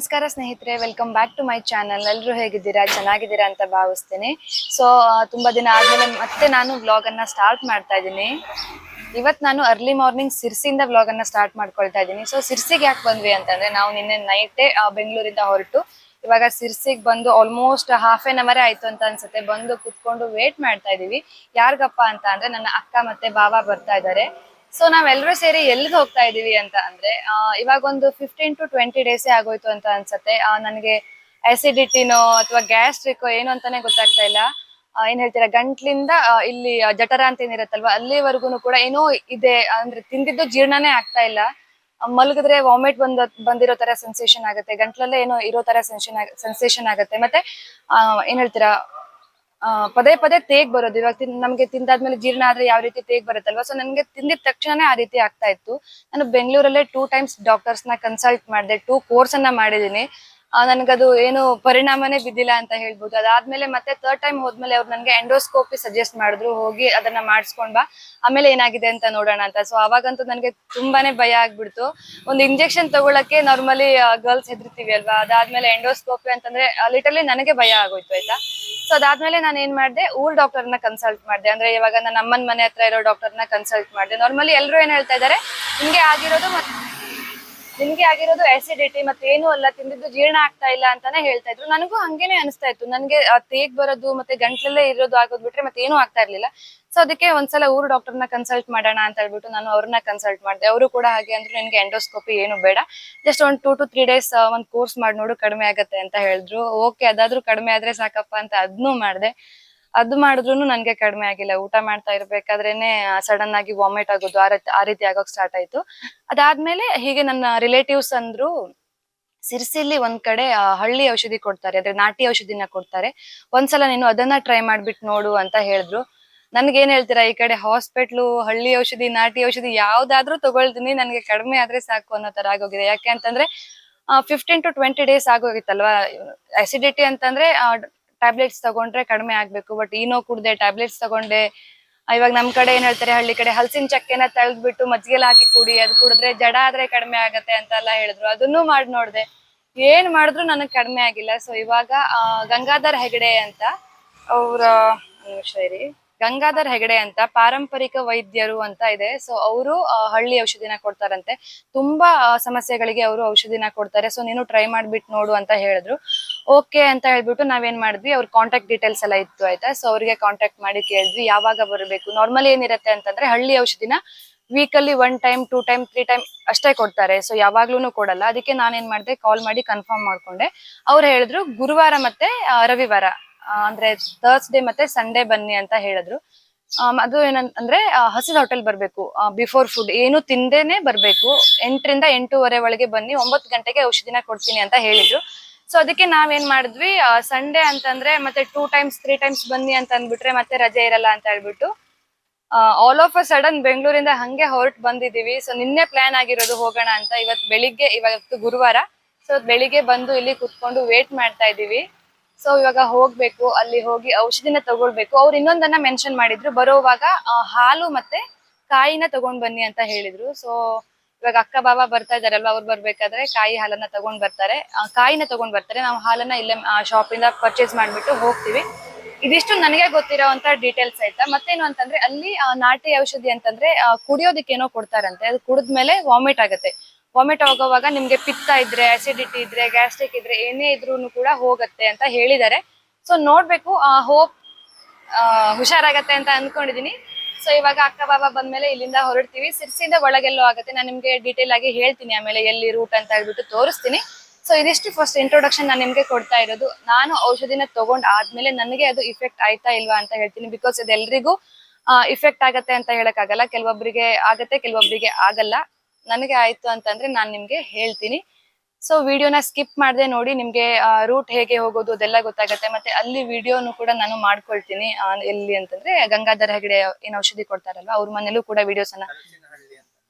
ನಮಸ್ಕಾರ ಸ್ನೇಹಿತರೆ welcome back to my channel ಎಲ್ಲರೂ ಹೇಗಿದ್ದೀರಾ? ಚೆನ್ನಾಗಿದ್ದೀರಾ ಅಂತ ಭಾವಿಸ್ತೇನೆ. ಸೊ ತುಂಬಾ ದಿನ ಆದ್ಮೇಲೆ ಮತ್ತೆ ನಾನು ವ್ಲಾಗ್ ಅನ್ನ ಸ್ಟಾರ್ಟ್ ಮಾಡ್ತಾ ಇದ್ದೀನಿ. ಇವತ್ತು ನಾನು ಅರ್ಲಿ ಮಾರ್ನಿಂಗ್ ಸಿರ್ಸಿಯಿಂದ ವ್ಲಾಗ್ ಅನ್ನ ಸ್ಟಾರ್ಟ್ ಮಾಡ್ಕೊಳ್ತಾ ಇದ್ದೀನಿ. ಸೊ ಸಿರ್ಸಿಗೆ ಯಾಕೆ ಬಂದ್ವಿ ಅಂತಂದ್ರೆ, ನಾವು ನಿನ್ನೆ ನೈಟೇ ಬೆಂಗಳೂರಿಂದ ಹೊರಟು. ಇವಾಗ ಸಿರ್ಸಿಗೆ ಬಂದು ಆಲ್ಮೋಸ್ಟ್ ಹಾಫ್ ಎನ್ ಅವರೇ ಆಯ್ತು ಅಂತ ಅನ್ಸುತ್ತೆ. ಬಂದು ಕುತ್ಕೊಂಡು ವೇಟ್ ಮಾಡ್ತಾ ಇದೀವಿ. ಯಾರಿಗಪ್ಪ ಅಂತ ಅಂದ್ರೆ, ನನ್ನ ಅಕ್ಕ ಮತ್ತೆ ಬಾವ ಬರ್ತಾ ಇದ್ದಾರೆ. ಸೊ ನಾವೆಲ್ಲರೂ ಸೇರಿ ಎಲ್ಲಿಗೆ ಹೋಗ್ತಾ ಇದೀವಿ ಅಂತ ಅಂದ್ರೆ ಇವಾಗ ಒಂದು ಫಿಫ್ಟೀನ್ ಟು ಟ್ವೆಂಟಿ ಡೇಸ್ ಆಗೋಯ್ತು ಅಂತ ಅನ್ಸುತ್ತೆ. ನನಗೆ ಆಸಿಡಿಟಿನೋ ಅಥವಾ ಗ್ಯಾಸ್ಟ್ರಿಕ್ ಏನು ಅಂತಾನೆ ಗೊತ್ತಾಗ್ತಾ ಇಲ್ಲ. ಏನ್ ಹೇಳ್ತೀರಾ, ಗಂಟ್ಲಿಂದ ಇಲ್ಲಿ ಜಠರ ಅಂತ ಏನಿರತ್ತಲ್ವಾ ಅಲ್ಲಿವರೆಗೂ ಕೂಡ ಏನೋ ಇದೆ, ಅಂದ್ರೆ ತಿಂದಿದ್ದು ಜೀರ್ಣನೇ ಆಗ್ತಾ ಇಲ್ಲ. ಮಲಗಿದ್ರೆ ವಾಮಿಟ್ ಬಂದ, ಬಂದಿರೋ ತರ ಸೆನ್ಸೇಷನ್ ಆಗುತ್ತೆ. ಗಂಟ್ಲಲ್ಲೇ ಏನೋ ಇರೋ ತರ ಸೆನ್ಸೇಷನ್ ಸೆನ್ಸೇಷನ್ ಆಗುತ್ತೆ. ಮತ್ತೆ ಏನ್ ಹೇಳ್ತೀರಾ ಪದೇ ಪದೇ ತೇಗ್ ಬರೋದು. ಇವಾಗ ತಿನ್, ನಮ್ಗೆ ತಿಂದಾದ್ಮೇಲೆ ಜೀರ್ಣ ಆದ್ರೆ ಯಾವ ರೀತಿ ತೇಗ್ ಬರುತ್ತಲ್ವಾ? ಸೊ ನನ್ಗೆ ತಿಂದಿದ ತಕ್ಷಣನೇ ಆ ರೀತಿ ಆಗ್ತಾ ಇತ್ತು. ನಾನು ಬೆಂಗಳೂರಲ್ಲೇ ಟೂ ಟೈಮ್ಸ್ ಡಾಕ್ಟರ್ಸ್ನ ಕನ್ಸಲ್ಟ್ ಮಾಡಿದೆ ಟೂ ಕೋರ್ಸ್ ಅನ್ನ ಮಾಡಿದೀನಿ. ನನಗದು ಏನು ಪರಿಣಾಮನೇ ಬಿದ್ದಿಲ್ಲ ಅಂತ ಹೇಳ್ಬೋದು. ಅದಾದ್ಮೇಲೆ ಮತ್ತೆ ಥರ್ಡ್ ಟೈಮ್ ಹೋದ್ಮೇಲೆ ಅವ್ರು ನನಗೆ ಎಂಡೋಸ್ಕೋಪಿ ಸಜೆಸ್ಟ್ ಮಾಡಿದ್ರು. ಹೋಗಿ ಅದನ್ನ ಮಾಡಿಸ್ಕೊಂಡ್ ಬಾ. ಆಮೇಲೆ ಏನಾಗಿದೆ ಅಂತ ನೋಡೋಣ ಅಂತ. ಸೊ ಅವಾಗಂತೂ ನನಗೆ ತುಂಬಾನೇ ಭಯ ಆಗ್ಬಿಡ್ತು. ಒಂದು ಇಂಜೆಕ್ಷನ್ ತಗೊಳಕ್ಕೆ ನಾರ್ಮಲಿ ಗರ್ಲ್ಸ್ ಹೆದರ್ತೀವಿ ಅಲ್ವಾ? ಅದಾದ್ಮೇಲೆ ಎಂಡೋಸ್ಕೋಪಿ ಅಂತಂದ್ರೆ ಲಿಟರ್ಲಿ ನನಗೆ ಭಯ ಆಗೋಯ್ತು, ಆಯ್ತಾ? ಸೊ ಅದಾದ್ಮೇಲೆ ನಾನು ಏನ್ ಮಾಡಿದೆ? ಊರ್ ಡಾಕ್ಟರ್ನ ಕನ್ಸಲ್ಟ್ ಮಾಡಿದೆ. ಅಂದ್ರೆ ಇವಾಗ ನನ್ನ ಅಮ್ಮನ ಮನೆ ಹತ್ರ ಇರೋ ಡಾಕ್ಟರ್ನ ಕನ್ಸಲ್ಟ್ ಮಾಡಿದೆ. ನಾರ್ಮಲಿ ಎಲ್ಲರೂ ಏನ್ ಹೇಳ್ತಾ ಇದಾರೆ? ನಿಮ್ಗೆ ಆಗಿರೋದು ಮತ್ತೆ ನಿಮ್ಗೆ ಆಗಿರೋದು ಆಸಿಡಿಟಿ ಮತ್ತೆ ಏನು ಅಲ್ಲ, ತಿಂದಿದ್ದು ಜೀರ್ಣ ಆಗ್ತಾ ಇಲ್ಲ ಅಂತಾನೆ ಹೇಳ್ತಾ ಇದ್ರು. ನನಗೂ ಹಂಗೇನೆ ಅನಿಸ್ತಾ ಇತ್ತು. ನನಗೆ ತೇಗ್ ಬರೋದು ಮತ್ತೆ ಗಂಟ್ಲಲ್ಲೇ ಇರೋದು ಆಗೋದ್ ಬಿಟ್ರೆ ಮತ್ತೆ ಏನು ಆಗ್ತಾ ಇರ್ಲಿಲ್ಲ. ಸೊ ಅದಕ್ಕೆ ಒಂದ್ಸಲ ಊರು ಡಾಕ್ಟರ್ನ ಕನ್ಸಲ್ಟ್ ಮಾಡೋಣ ಅಂತ ಹೇಳ್ಬಿಟ್ಟು ನಾನು ಅವ್ರನ್ನ ಕನ್ಸಲ್ಟ್ ಮಾಡಿದೆ. ಅವರು ಕೂಡ ಹಾಗೆ ಅಂದ್ರೆ, ನಿನ್ಗೆ ಎಂಡೋಸ್ಕೋಪಿ ಏನು ಬೇಡ. ಜಸ್ಟ್ ಒಂದ್ ಟೂ ಟು ತ್ರೀ ಡೇಸ್ ಒಂದ್ ಕೋರ್ಸ್ ಮಾಡಿ, ನೋಡು ಕಡಿಮೆ ಆಗತ್ತೆ ಅಂತ ಹೇಳಿದ್ರು. ಓಕೆ ಅದಾದ್ರೂ ಕಡಿಮೆ ಆದ್ರೆ ಸಾಕಪ್ಪ ಅಂತ ಅದನ್ನೂ ಮಾಡಿದೆ. ಅದು ಮಾಡಿದ್ರು ನನ್ಗೆ ಕಡಿಮೆ ಆಗಿಲ್ಲ. ಊಟ ಮಾಡ್ತಾ ಇರ್ಬೇಕಾದ್ರೇನೆ ಸಡನ್ ಆಗಿ ವಾಮಿಟ್ ಆಗೋದು ಆ ರೀತಿ, ಆ ಆಗೋಕ್ ಸ್ಟಾರ್ಟ್ ಆಯ್ತು. ಅದಾದ್ಮೇಲೆ ಹೀಗೆ ನನ್ನ ರಿಲೇಟಿವ್ಸ್ ಅಂದ್ರು ಸಿರ್ಸಿಲಿ ಒಂದ್ ಕಡೆ ಹಳ್ಳಿ ಔಷಧಿ ಕೊಡ್ತಾರೆ. ಅಂದ್ರೆ ನಾಟಿ ಔಷಧಿನ ಕೊಡ್ತಾರೆ. ಒಂದ್ಸಲ ನೀನು ಅದನ್ನ ಟ್ರೈ ಮಾಡ್ಬಿಟ್ಟು ನೋಡು ಅಂತ ಹೇಳಿದ್ರು. ನನ್ಗೇನ್ ಹೇಳ್ತೀರಾ, ಈ ಕಡೆ ಹಾಸ್ಪಿಟ್ಲು ಹಳ್ಳಿ ಔಷಧಿ, ನಾಟಿ ಔಷಧಿ ಯಾವ್ದಾದ್ರೂ ತಗೊಳ್ತೀನಿ. ನನ್ಗೆ ಕಡಿಮೆ ಆದ್ರೆ ಸಾಕು ಅನ್ನೋ ತರ ಆಗೋಗಿದೆ. ಯಾಕೆ ಅಂತಂದ್ರೆ ಫಿಫ್ಟೀನ್ ಟು ಟ್ವೆಂಟಿ ಡೇಸ್ ಆಗೋಗಿತ್ತಲ್ವಾ? ಅಸಿಡಿಟಿ ಅಂತಂದ್ರೆ ಟ್ಯಾಬ್ಲೆಟ್ಸ್ ತಗೊಂಡ್ರೆ ಕಡಿಮೆ ಆಗ್ಬೇಕು ಬಟ್ ಈನೋ ಕುಡ್ದೆ ಟ್ಯಾಬ್ಲೆಟ್ಸ್ ತಗೊಂಡೆ ಇವಾಗ ನಮ್ ಕಡೆ ಏನ್ ಹೇಳ್ತಾರೆ, ಹಳ್ಳಿ ಕಡೆ ಹಲಸಿನ ಚಕ್ಕೆನ ತಳ್ದ್ಬಿಟ್ಟು ಮಜ್ಜಿಗೆಲ್ಲ ಹಾಕಿ ಕುಡಿ, ಅದ್ ಕುಡಿದ್ರೆ ಜಡ ಆದ್ರೆ ಕಡಿಮೆ ಆಗತ್ತೆ ಅಂತೆಲ್ಲ ಹೇಳಿದ್ರು. ಅದನ್ನು ಮಾಡಿ ನೋಡ್ದೆ. ಏನ್ ಮಾಡಿದ್ರು ನನಗ್ ಕಡಿಮೆ ಆಗಿಲ್ಲ. ಸೊ ಇವಾಗ ಗಂಗಾಧರ್ ಹೆಗಡೆ ಅಂತ ಅವ್ರ ಶೈರಿ ಗಂಗಾಧರ್ ಹೆಗಡೆ ಅಂತ ಪಾರಂಪರಿಕ ವೈದ್ಯರು ಅಂತ ಇದೆ. ಸೊ ಅವರು ಹಳ್ಳಿ ಔಷಧಿನ ಕೊಡ್ತಾರಂತೆ. ತುಂಬಾ ಸಮಸ್ಯೆಗಳಿಗೆ ಅವರು ಔಷಧಿನ ಕೊಡ್ತಾರೆ. ಸೊ ನೀನು ಟ್ರೈ ಮಾಡ್ಬಿಟ್ಟು ನೋಡು ಅಂತ ಹೇಳಿದ್ರು. ಓಕೆ ಅಂತ ಹೇಳ್ಬಿಟ್ಟು ನಾವೇನ್ ಮಾಡಿದ್ವಿ? ಅವ್ರ ಕಾಂಟ್ಯಾಕ್ಟ್ ಡೀಟೇಲ್ಸ್ ಎಲ್ಲ ಇತ್ತು, ಆಯ್ತಾ? ಸೊ ಅವ್ರಿಗೆ ಕಾಂಟ್ಯಾಕ್ಟ್ ಮಾಡಿ ಕೇಳಿದ್ವಿ. ಯಾವಾಗ ಬರಬೇಕು? ನಾರ್ಮಲ್ ಏನಿರುತ್ತೆ ಅಂತಂದ್ರೆ ಹಳ್ಳಿ ಔಷಧಿನ weekly one time two time three time ಅಷ್ಟೇ ಕೊಡ್ತಾರೆ. ಸೊ ಯಾವಾಗ್ಲೂ ಕೊಡಲ್ಲ. ಅದಕ್ಕೆ ನಾನೇನ್ ಮಾಡಿದೆ? ಕಾಲ್ ಮಾಡಿ ಕನ್ಫರ್ಮ್ ಮಾಡ್ಕೊಂಡೆ. ಅವ್ರು ಹೇಳಿದ್ರು, ಗುರುವಾರ ಮತ್ತೆ ರವಿವಾರ. ಅಂದ್ರೆ ಥರ್ಸ್ಡೇ ಮತ್ತೆ ಸಂಡೇ ಬನ್ನಿ ಅಂತ ಹೇಳಿದ್ರು. ಅದು ಏನಂತಂದ್ರೆ ಹಸಿದ ಹೋಟೆಲ್ ಬರ್ಬೇಕು. ಬಿಫೋರ್ ಫುಡ್ ಏನು ತಿಂದೇನೆ ಬರ್ಬೇಕು. ಎಂಟರಿಂದ ಎಂಟೂವರೆ ಒಳಗೆ ಬನ್ನಿ, ಒಂಬತ್ತು ಗಂಟೆಗೆ ಔಷಧಿನ ಕೊಡ್ತೀನಿ ಅಂತ ಹೇಳಿದ್ರು. ಸೊ ಅದಕ್ಕೆ ನಾವೇನ್ ಮಾಡಿದ್ವಿ ಸಂಡೇ ಅಂತಂದ್ರೆ ಮತ್ತೆ ಟೂ ಟೈಮ್ಸ್ ತ್ರೀ ಟೈಮ್ಸ್ ಬನ್ನಿ ಅಂತ ಅಂದ್ಬಿಟ್ರೆ ಮತ್ತೆ ರಜೆ ಇರಲ್ಲ ಅಂತ ಹೇಳ್ಬಿಟ್ಟು ಆಲ್ ಆಫ್ ಅ ಸಡನ್ ಬೆಂಗಳೂರಿಂದ ಹಂಗೆ ಹೊರಟು ಬಂದಿದೀವಿ ಸೊ ನಿನ್ನೆ ಪ್ಲಾನ್ ಆಗಿರೋದು ಹೋಗೋಣ ಅಂತ ಇವತ್ತು ಬೆಳಿಗ್ಗೆ, ಇವತ್ತು ಗುರುವಾರ. ಸೊ ಬೆಳಿಗ್ಗೆ ಬಂದು ಇಲ್ಲಿ ಕುತ್ಕೊಂಡು ವೇಟ್ ಮಾಡ್ತಾ ಇದೀವಿ ಸೊ ಇವಾಗ ಹೋಗ್ಬೇಕು, ಅಲ್ಲಿ ಹೋಗಿ ಔಷಧಿನ ತಗೊಳ್ಬೇಕು. ಅವ್ರು ಇನ್ನೊಂದನ್ನ ಮೆನ್ಷನ್ ಮಾಡಿದ್ರು, ಬರೋವಾಗ ಹಾಲು ಮತ್ತೆ ಕಾಯಿನ ತಗೊಂಡ್ ಬನ್ನಿ ಅಂತ ಹೇಳಿದ್ರು. ಸೊ ಇವಾಗ ಅಕ್ಕ ಬಾಬಾ ಬರ್ತಾ ಇದಾರಲ್ವಾ ಅವ್ರು ಬರ್ಬೇಕಾದ್ರೆ ಕಾಯಿ ಹಾಲನ್ನ ತಗೊಂಡ್ ಬರ್ತಾರೆ. ಕಾಯಿನ ತಗೊಂಡ್ ಬರ್ತಾರೆ. ನಾವು ಹಾಲನ್ನ ಇಲ್ಲೇ ಶಾಪ್ ಇಂದ ಪರ್ಚೇಸ್ ಮಾಡ್ಬಿಟ್ಟು ಹೋಗ್ತೀವಿ. ಇದಿಷ್ಟು ನನಗೆ ಗೊತ್ತಿರೋಂತ ಡೀಟೇಲ್ಸ್ ಆಯ್ತಾ? ಮತ್ತೇನು ಅಂತಂದ್ರೆ, ಅಲ್ಲಿ ನಾಟಿ ಔಷಧಿ ಅಂತಂದ್ರೆ ಕುಡಿಯೋದಕ್ಕೆ ಏನೋ ಕೊಡ್ತಾರಂತೆ. ಅದು ಕುಡಿದ್ಮೇಲೆ ವಾಮಿಟ್ ಆಗುತ್ತೆ. ವಾಮಿಟ್ ಆಗೋವಾಗ ನಿಮ್ಗೆ ಪಿತ್ತ ಇದ್ರೆ ಅಸಿಡಿಟಿ ಇದ್ರೆ ಗ್ಯಾಸ್ಟ್ರಿಕ್ ಇದ್ರೆ ಏನೇ ಇದ್ರೂ ಕೂಡ ಹೋಗತ್ತೆ ಅಂತ ಹೇಳಿದ್ದಾರೆ. ಸೊ ನೋಡ್ಬೇಕು, ಆ ಹೋಪ್ ಹುಷಾರಾಗತ್ತೆ ಅಂತ ಅನ್ಕೊಂಡಿದೀನಿ. ಸೊ ಇವಾಗ ಅಕ್ಕ ಬಾಬ ಬಂದ್ಮೇಲೆ ಇಲ್ಲಿಂದ ಹೊರಡ್ತೀವಿ. ಸಿರ್ಸಿಯಿಂದ ಒಳಗೆಲ್ಲೋ ಆಗುತ್ತೆ. ನಾನು ನಿಮ್ಗೆ ಡೀಟೇಲ್ ಆಗಿ ಹೇಳ್ತೀನಿ. ಆಮೇಲೆ ಎಲ್ಲಿ ರೂಟ್ ಅಂತ ಹೇಳ್ಬಿಟ್ಟು ತೋರಿಸ್ತೀನಿ. ಸೊ ಇದಿಷ್ಟು ಫಸ್ಟ್ ಇಂಟ್ರೊಡಕ್ಷನ್ ನಾನು ನಿಮ್ಗೆ ಕೊಡ್ತಾ ಇರೋದು. ನಾನು ಔಷಧಿನ ತಗೊಂಡ್ ಆದ್ಮೇಲೆ ನನಗೆ ಅದು ಇಫೆಕ್ಟ್ ಆಯ್ತಾ ಇಲ್ವಾ ಅಂತ ಹೇಳ್ತೀನಿ. ಬಿಕಾಸ್ ಇದೆಲ್ಲರಿಗೂ ಇಫೆಕ್ಟ್ ಆಗತ್ತೆ ಅಂತ ಹೇಳಕ್ ಆಗಲ್ಲ ಕೆಲವೊಬ್ಬರಿಗೆ ಆಗತ್ತೆ ಕೆಲವೊಬ್ಬರಿಗೆ ಆಗಲ್ಲ. ನನಗೆ ಆಯ್ತು ಅಂತಂದ್ರೆ ನಾನು ನಿಮ್ಗೆ ಹೇಳ್ತೀನಿ. ಸೊ ವಿಡಿಯೋನ ಸ್ಕಿಪ್ ಮಾಡದೆ ನೋಡಿ ನಿಮ್ಗೆ ರೂಟ್ ಹೇಗೆ ಹೋಗೋದು ಅದೆಲ್ಲ ಗೊತ್ತಾಗತ್ತೆ. ಮತ್ತೆ ಅಲ್ಲಿ ವಿಡಿಯೋನು ಕೂಡ ನಾನು ಮಾಡ್ಕೊಳ್ತೀನಿ ಎಲ್ಲಿ ಅಂತಂದ್ರೆ ಗಂಗಾಧರ ಹೆಗಡೆ ಏನ್ ಔಷಧಿ ಕೊಡ್ತಾರಲ್ವಾ ಅವ್ರ ಮನೇಲೂ ಕೂಡ ವಿಡಿಯೋಸ್ ಅನ್ನ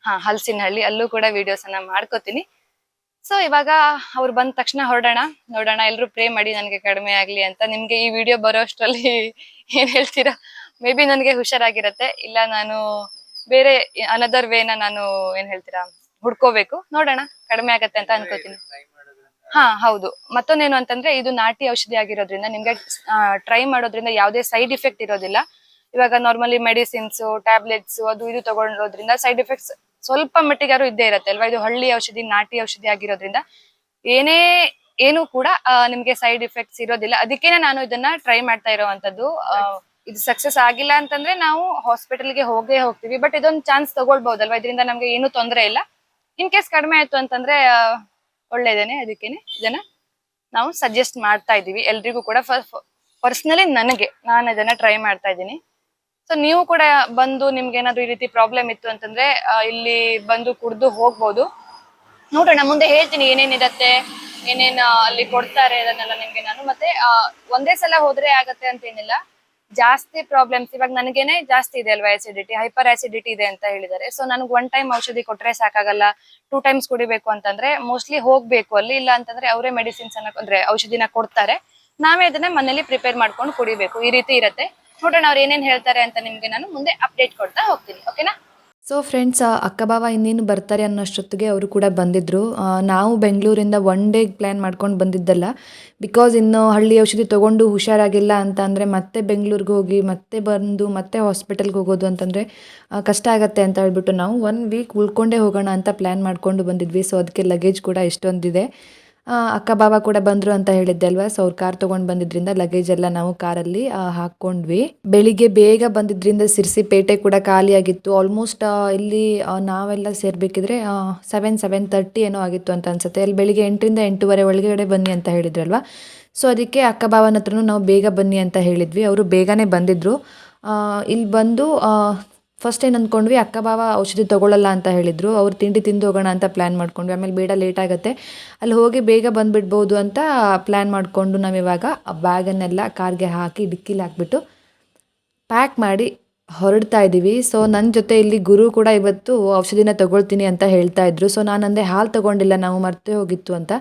ಹಾ ಹಲ್ಸಿನಹಳ್ಳಿ ಅಲ್ಲೂ ಕೂಡ ವಿಡಿಯೋಸ್ ಅನ್ನ ಮಾಡ್ಕೋತೀನಿ. ಸೊ ಇವಾಗ ಅವ್ರು ಬಂದ ತಕ್ಷಣ ಹೊರಡೋಣ ನೋಡೋಣ ಎಲ್ಲರೂ ಪ್ರೇ ಮಾಡಿ ನನಗೆ ಕಡಿಮೆ ಆಗ್ಲಿ ಅಂತ. ನಿಮ್ಗೆ ಈ ವಿಡಿಯೋ ಬರೋ ಅಷ್ಟರಲ್ಲಿ ಏನ್ ಹೇಳ್ತೀರಾ? ಮೇ ಬಿ ನನಗೆ ಹುಷಾರಾಗಿರತ್ತೆ ಇಲ್ಲ ನಾನು ಬೇರೆ ಅನದರ್ ವೇನ ನಾನು ಏನ್ ಹೇಳ್ತೀರಾ ಹುಡ್ಕೋಬೇಕು. ನೋಡೋಣ ಕಡಿಮೆ ಆಗತ್ತೆ ಅಂತ ಅನ್ಕೋತೀನಿ. ಹಾ ಹೌದು. ಮತ್ತೊಂದೇನು ಅಂತಂದ್ರೆ ಇದು ನಾಟಿ ಔಷಧಿ ಆಗಿರೋದ್ರಿಂದ ನಿಮ್ಗೆ ಟ್ರೈ ಮಾಡೋದ್ರಿಂದ ಯಾವುದೇ ಸೈಡ್ ಇಫೆಕ್ಟ್ ಇರೋದಿಲ್ಲ. ಇವಾಗ ನಾರ್ಮಲಿ ಮೆಡಿಸಿನ್ಸ್ ಟ್ಯಾಬ್ಲೆಟ್ಸ್ ಅದು ಇದು ತಗೊಂಡೋದ್ರಿಂದ ಸೈಡ್ ಎಫೆಕ್ಟ್ಸ್ ಸ್ವಲ್ಪ ಮಟ್ಟಿಗಾರು ಇದ್ದೇ ಇರತ್ತೆ ಅಲ್ವಾ? ಇದು ಹಳ್ಳಿ ಔಷಧಿ ನಾಟಿ ಔಷಧಿ ಆಗಿರೋದ್ರಿಂದ ಏನೇ ಏನು ಕೂಡ ನಿಮ್ಗೆ ಸೈಡ್ ಇಫೆಕ್ಟ್ಸ್ ಇರೋದಿಲ್ಲ. ಅದಕ್ಕೇನೆ ನಾನು ಇದನ್ನ ಟ್ರೈ ಮಾಡ್ತಾ ಇರೋವಂಥದ್ದು. ಇದು ಸಕ್ಸಸ್ ಆಗಿಲ್ಲ ಅಂತಂದ್ರೆ ನಾವು ಹಾಸ್ಪಿಟಲ್ಗೆ ಹೋಗೇ ಹೋಗ್ತೀವಿ. ಬಟ್ ಇದೊಂದು ಚಾನ್ಸ್ ತಗೊಳ್ಬಹುದಲ್ವಾ ಇದರಿಂದ ನಮ್ಗೆ ಏನು ತೊಂದರೆ ಇಲ್ಲ. ಇನ್ ಕೇಸ್ ಕಡಿಮೆ ಆಯ್ತು ಅಂತಂದ್ರೆ ಒಳ್ಳೇದೇನೆ ಅದಕ್ಕೇನೆ. ಇದನ್ನ ನಾವು ಸಜೆಸ್ಟ್ ಮಾಡ್ತಾ ಇದೀವಿ ಎಲ್ರಿಗೂ ಕೂಡ ಪರ್ಸನಲಿ ನನಗೆ, ನಾನು ಇದನ್ನ ಟ್ರೈ ಮಾಡ್ತಾ ಇದ್ದೀನಿ. ಸೊ ನೀವು ಕೂಡ ಬಂದು ನಿಮ್ಗೆ ಏನಾದ್ರು ಈ ರೀತಿ ಪ್ರಾಬ್ಲಮ್ ಇತ್ತು ಅಂತಂದ್ರೆ ಇಲ್ಲಿ ಬಂದು ಕುಡ್ದು ಹೋಗ್ಬೋದು. ನೋಡೋಣ, ಮುಂದೆ ಹೇಳ್ತೀನಿ ಏನೇನಿರತ್ತೆ, ಏನೇನ್ ಅಲ್ಲಿ ಕೊಡ್ತಾರೆ ಅದನ್ನೆಲ್ಲ ನಿಮ್ಗೆ ನಾನು. ಮತ್ತೆ ಒಂದೇ ಸಲ ಹೋದ್ರೆ ಆಗತ್ತೆ ಅಂತ ಏನಿಲ್ಲ. ಜಾಸ್ತಿ ಪ್ರಾಬ್ಲಮ್ಸ್ ಇವಾಗ ನನಗೇನೆ ಜಾಸ್ತಿ ಇದೆ ಅಲ್ವಾ ಆಸಿಡಿಟಿ ಹೈಪರ್ ಆಸಿಡಿಟಿ ಇದೆ ಅಂತ ಹೇಳಿದ್ದಾರೆ. ಸೊ ನನಗೆ ಒನ್ ಟೈಮ್ ಔಷಧಿ ಕೊಟ್ರೆ ಸಾಕಾಗಲ್ಲ. ಟೂ ಟೈಮ್ಸ್ ಕುಡಿಬೇಕು ಅಂತಂದ್ರೆ ಮೋಸ್ಟ್ಲಿ ಹೋಗ್ಬೇಕು ಅಲ್ಲಿ. ಇಲ್ಲ ಅಂತಂದ್ರೆ ಅವರೇ ಮೆಡಿಸಿನ್ಸ್ ಅನ್ನ ಅಂದ್ರೆ ಔಷಧಿನ ಕೊಡ್ತಾರೆ. ನಾವೇ ಅದನ್ನ ಮನೇಲಿ ಪ್ರಿಪೇರ್ ಮಾಡ್ಕೊಂಡು ಕುಡಿಬೇಕು. ಈ ರೀತಿ ಇರತ್ತೆ. ನೋಡೋಣ ಅವ್ರು ಏನೇನ್ ಹೇಳ್ತಾರೆ ಅಂತ ನಿಮ್ಗೆ ನಾನು ಮುಂದೆ ಅಪ್ಡೇಟ್ ಕೊಡ್ತಾ ಹೋಗ್ತೀನಿ. ಓಕೆನಾ ಸೊ ಫ್ರೆಂಡ್ಸ್ ಅಕ್ಕ ಬಾವ ಇನ್ನೇನು ಬರ್ತಾರೆ ಅನ್ನೋಷ್ಟೊತ್ತಿಗೆ ಅವರು ಕೂಡ ಬಂದಿದ್ದರು ನಾವು ಬೆಂಗಳೂರಿಂದ ಒನ್ ಡೇ ಪ್ಲ್ಯಾನ್ ಮಾಡ್ಕೊಂಡು ಬಂದಿದ್ದಲ್ಲ. ಬಿಕಾಸ್ ಇನ್ನು ಹಳ್ಳಿ ಔಷಧಿ ತೊಗೊಂಡು ಹುಷಾರಾಗಿಲ್ಲ ಅಂತ ಅಂದರೆ ಮತ್ತೆ ಬೆಂಗಳೂರಿಗೆ ಹೋಗಿ ಮತ್ತೆ ಬಂದು ಮತ್ತೆ ಹಾಸ್ಪಿಟಲ್ಗೆ ಹೋಗೋದು ಅಂತಂದರೆ ಕಷ್ಟ ಆಗುತ್ತೆ ಅಂತ ಹೇಳ್ಬಿಟ್ಟು ನಾವು ಒನ್ ವೀಕ್ ಉಳ್ಕೊಂಡೇ ಹೋಗೋಣ ಅಂತ ಪ್ಲ್ಯಾನ್ ಮಾಡ್ಕೊಂಡು ಬಂದಿದ್ವಿ. ಸೊ ಅದಕ್ಕೆ ಲಗೇಜ್ ಕೂಡ ಇಷ್ಟೊಂದಿದೆ ಆ, ಅಕ್ಕ ಬಾವ ಕೂಡ ಬಂದರು ಅಂತ ಹೇಳಿದ್ದೆ ಅಲ್ವಾ? ಸೊ ಅವ್ರು ಕಾರ್ ತೊಗೊಂಡು ಬಂದಿದ್ರಿಂದ ಲಗೇಜ್ ಎಲ್ಲ ನಾವು ಕಾರಲ್ಲಿ ಹಾಕೊಂಡ್ವಿ. ಬೆಳಿಗ್ಗೆ ಬೇಗ ಬಂದಿದ್ರಿಂದ ಸಿರ್ಸಿ ಪೇಟೆ ಕೂಡ ಖಾಲಿಯಾಗಿತ್ತು. ಆಲ್ಮೋಸ್ಟ್ ಇಲ್ಲಿ ನಾವೆಲ್ಲ ಸೇರ್ಬೇಕಿದ್ರೆ ಸೆವೆನ್ ಸೆವೆನ್ ತರ್ಟಿ ಏನೋ ಆಗಿತ್ತು ಅಂತ ಅನ್ಸುತ್ತೆ. ಅಲ್ಲಿ ಬೆಳಿಗ್ಗೆ ಎಂಟರಿಂದ ಎಂಟೂವರೆ ಒಳಗಡೆ ಬನ್ನಿ ಅಂತ ಹೇಳಿದ್ರಲ್ವಾ ಸೊ ಅದಕ್ಕೆ ಅಕ್ಕ ಬಾವನ ಹತ್ರನೂ ನಾವು ಬೇಗ ಬನ್ನಿ ಅಂತ ಹೇಳಿದ್ವಿ. ಅವರು ಬೇಗನೆ ಬಂದಿದ್ದರು ಇಲ್ಲಿ ಬಂದು ಫಸ್ಟ್ ಏನು ಅಂದ್ಕೊಂಡ್ವಿ ಅಕ್ಕ ಬಾವ ಔಷಧಿ ತೊಗೊಳ್ಳಲ್ಲ ಅಂತ ಹೇಳಿದರು. ಅವ್ರು ತಿಂಡಿ ತಿಂದು ಹೋಗೋಣ ಅಂತ ಪ್ಲ್ಯಾನ್ ಮಾಡ್ಕೊಂಡ್ವಿ. ಆಮೇಲೆ ಬೇಡ ಲೇಟ್ ಆಗುತ್ತೆ. ಅಲ್ಲಿ ಹೋಗಿ ಬೇಗ ಬಂದುಬಿಡ್ಬೋದು ಅಂತ ಪ್ಲ್ಯಾನ್ ಮಾಡಿಕೊಂಡು ನಾವಿವಾಗ ಆ ಬ್ಯಾಗನ್ನೆಲ್ಲ ಕಾರ್ಗೆ ಹಾಕಿ ಡಿಕ್ಕಿಲಿ ಹಾಕ್ಬಿಟ್ಟು ಪ್ಯಾಕ್ ಮಾಡಿ ಹೊರಡ್ತಾ ಇದ್ದೀವಿ ಸೊ ನನ್ನ ಜೊತೆ ಇಲ್ಲಿ ಗುರು ಕೂಡ ಇವತ್ತು ಔಷಧಿನ ತೊಗೊಳ್ತೀನಿ ಅಂತ ಹೇಳ್ತಾ ಇದ್ರು. ಸೊ ನಾನು ಅಂದೆ ಹಾಲು ತಗೊಂಡಿಲ್ಲ, ನಾವು ಮರ್ತೇ ಹೋಗಿತ್ತು ಅಂತ.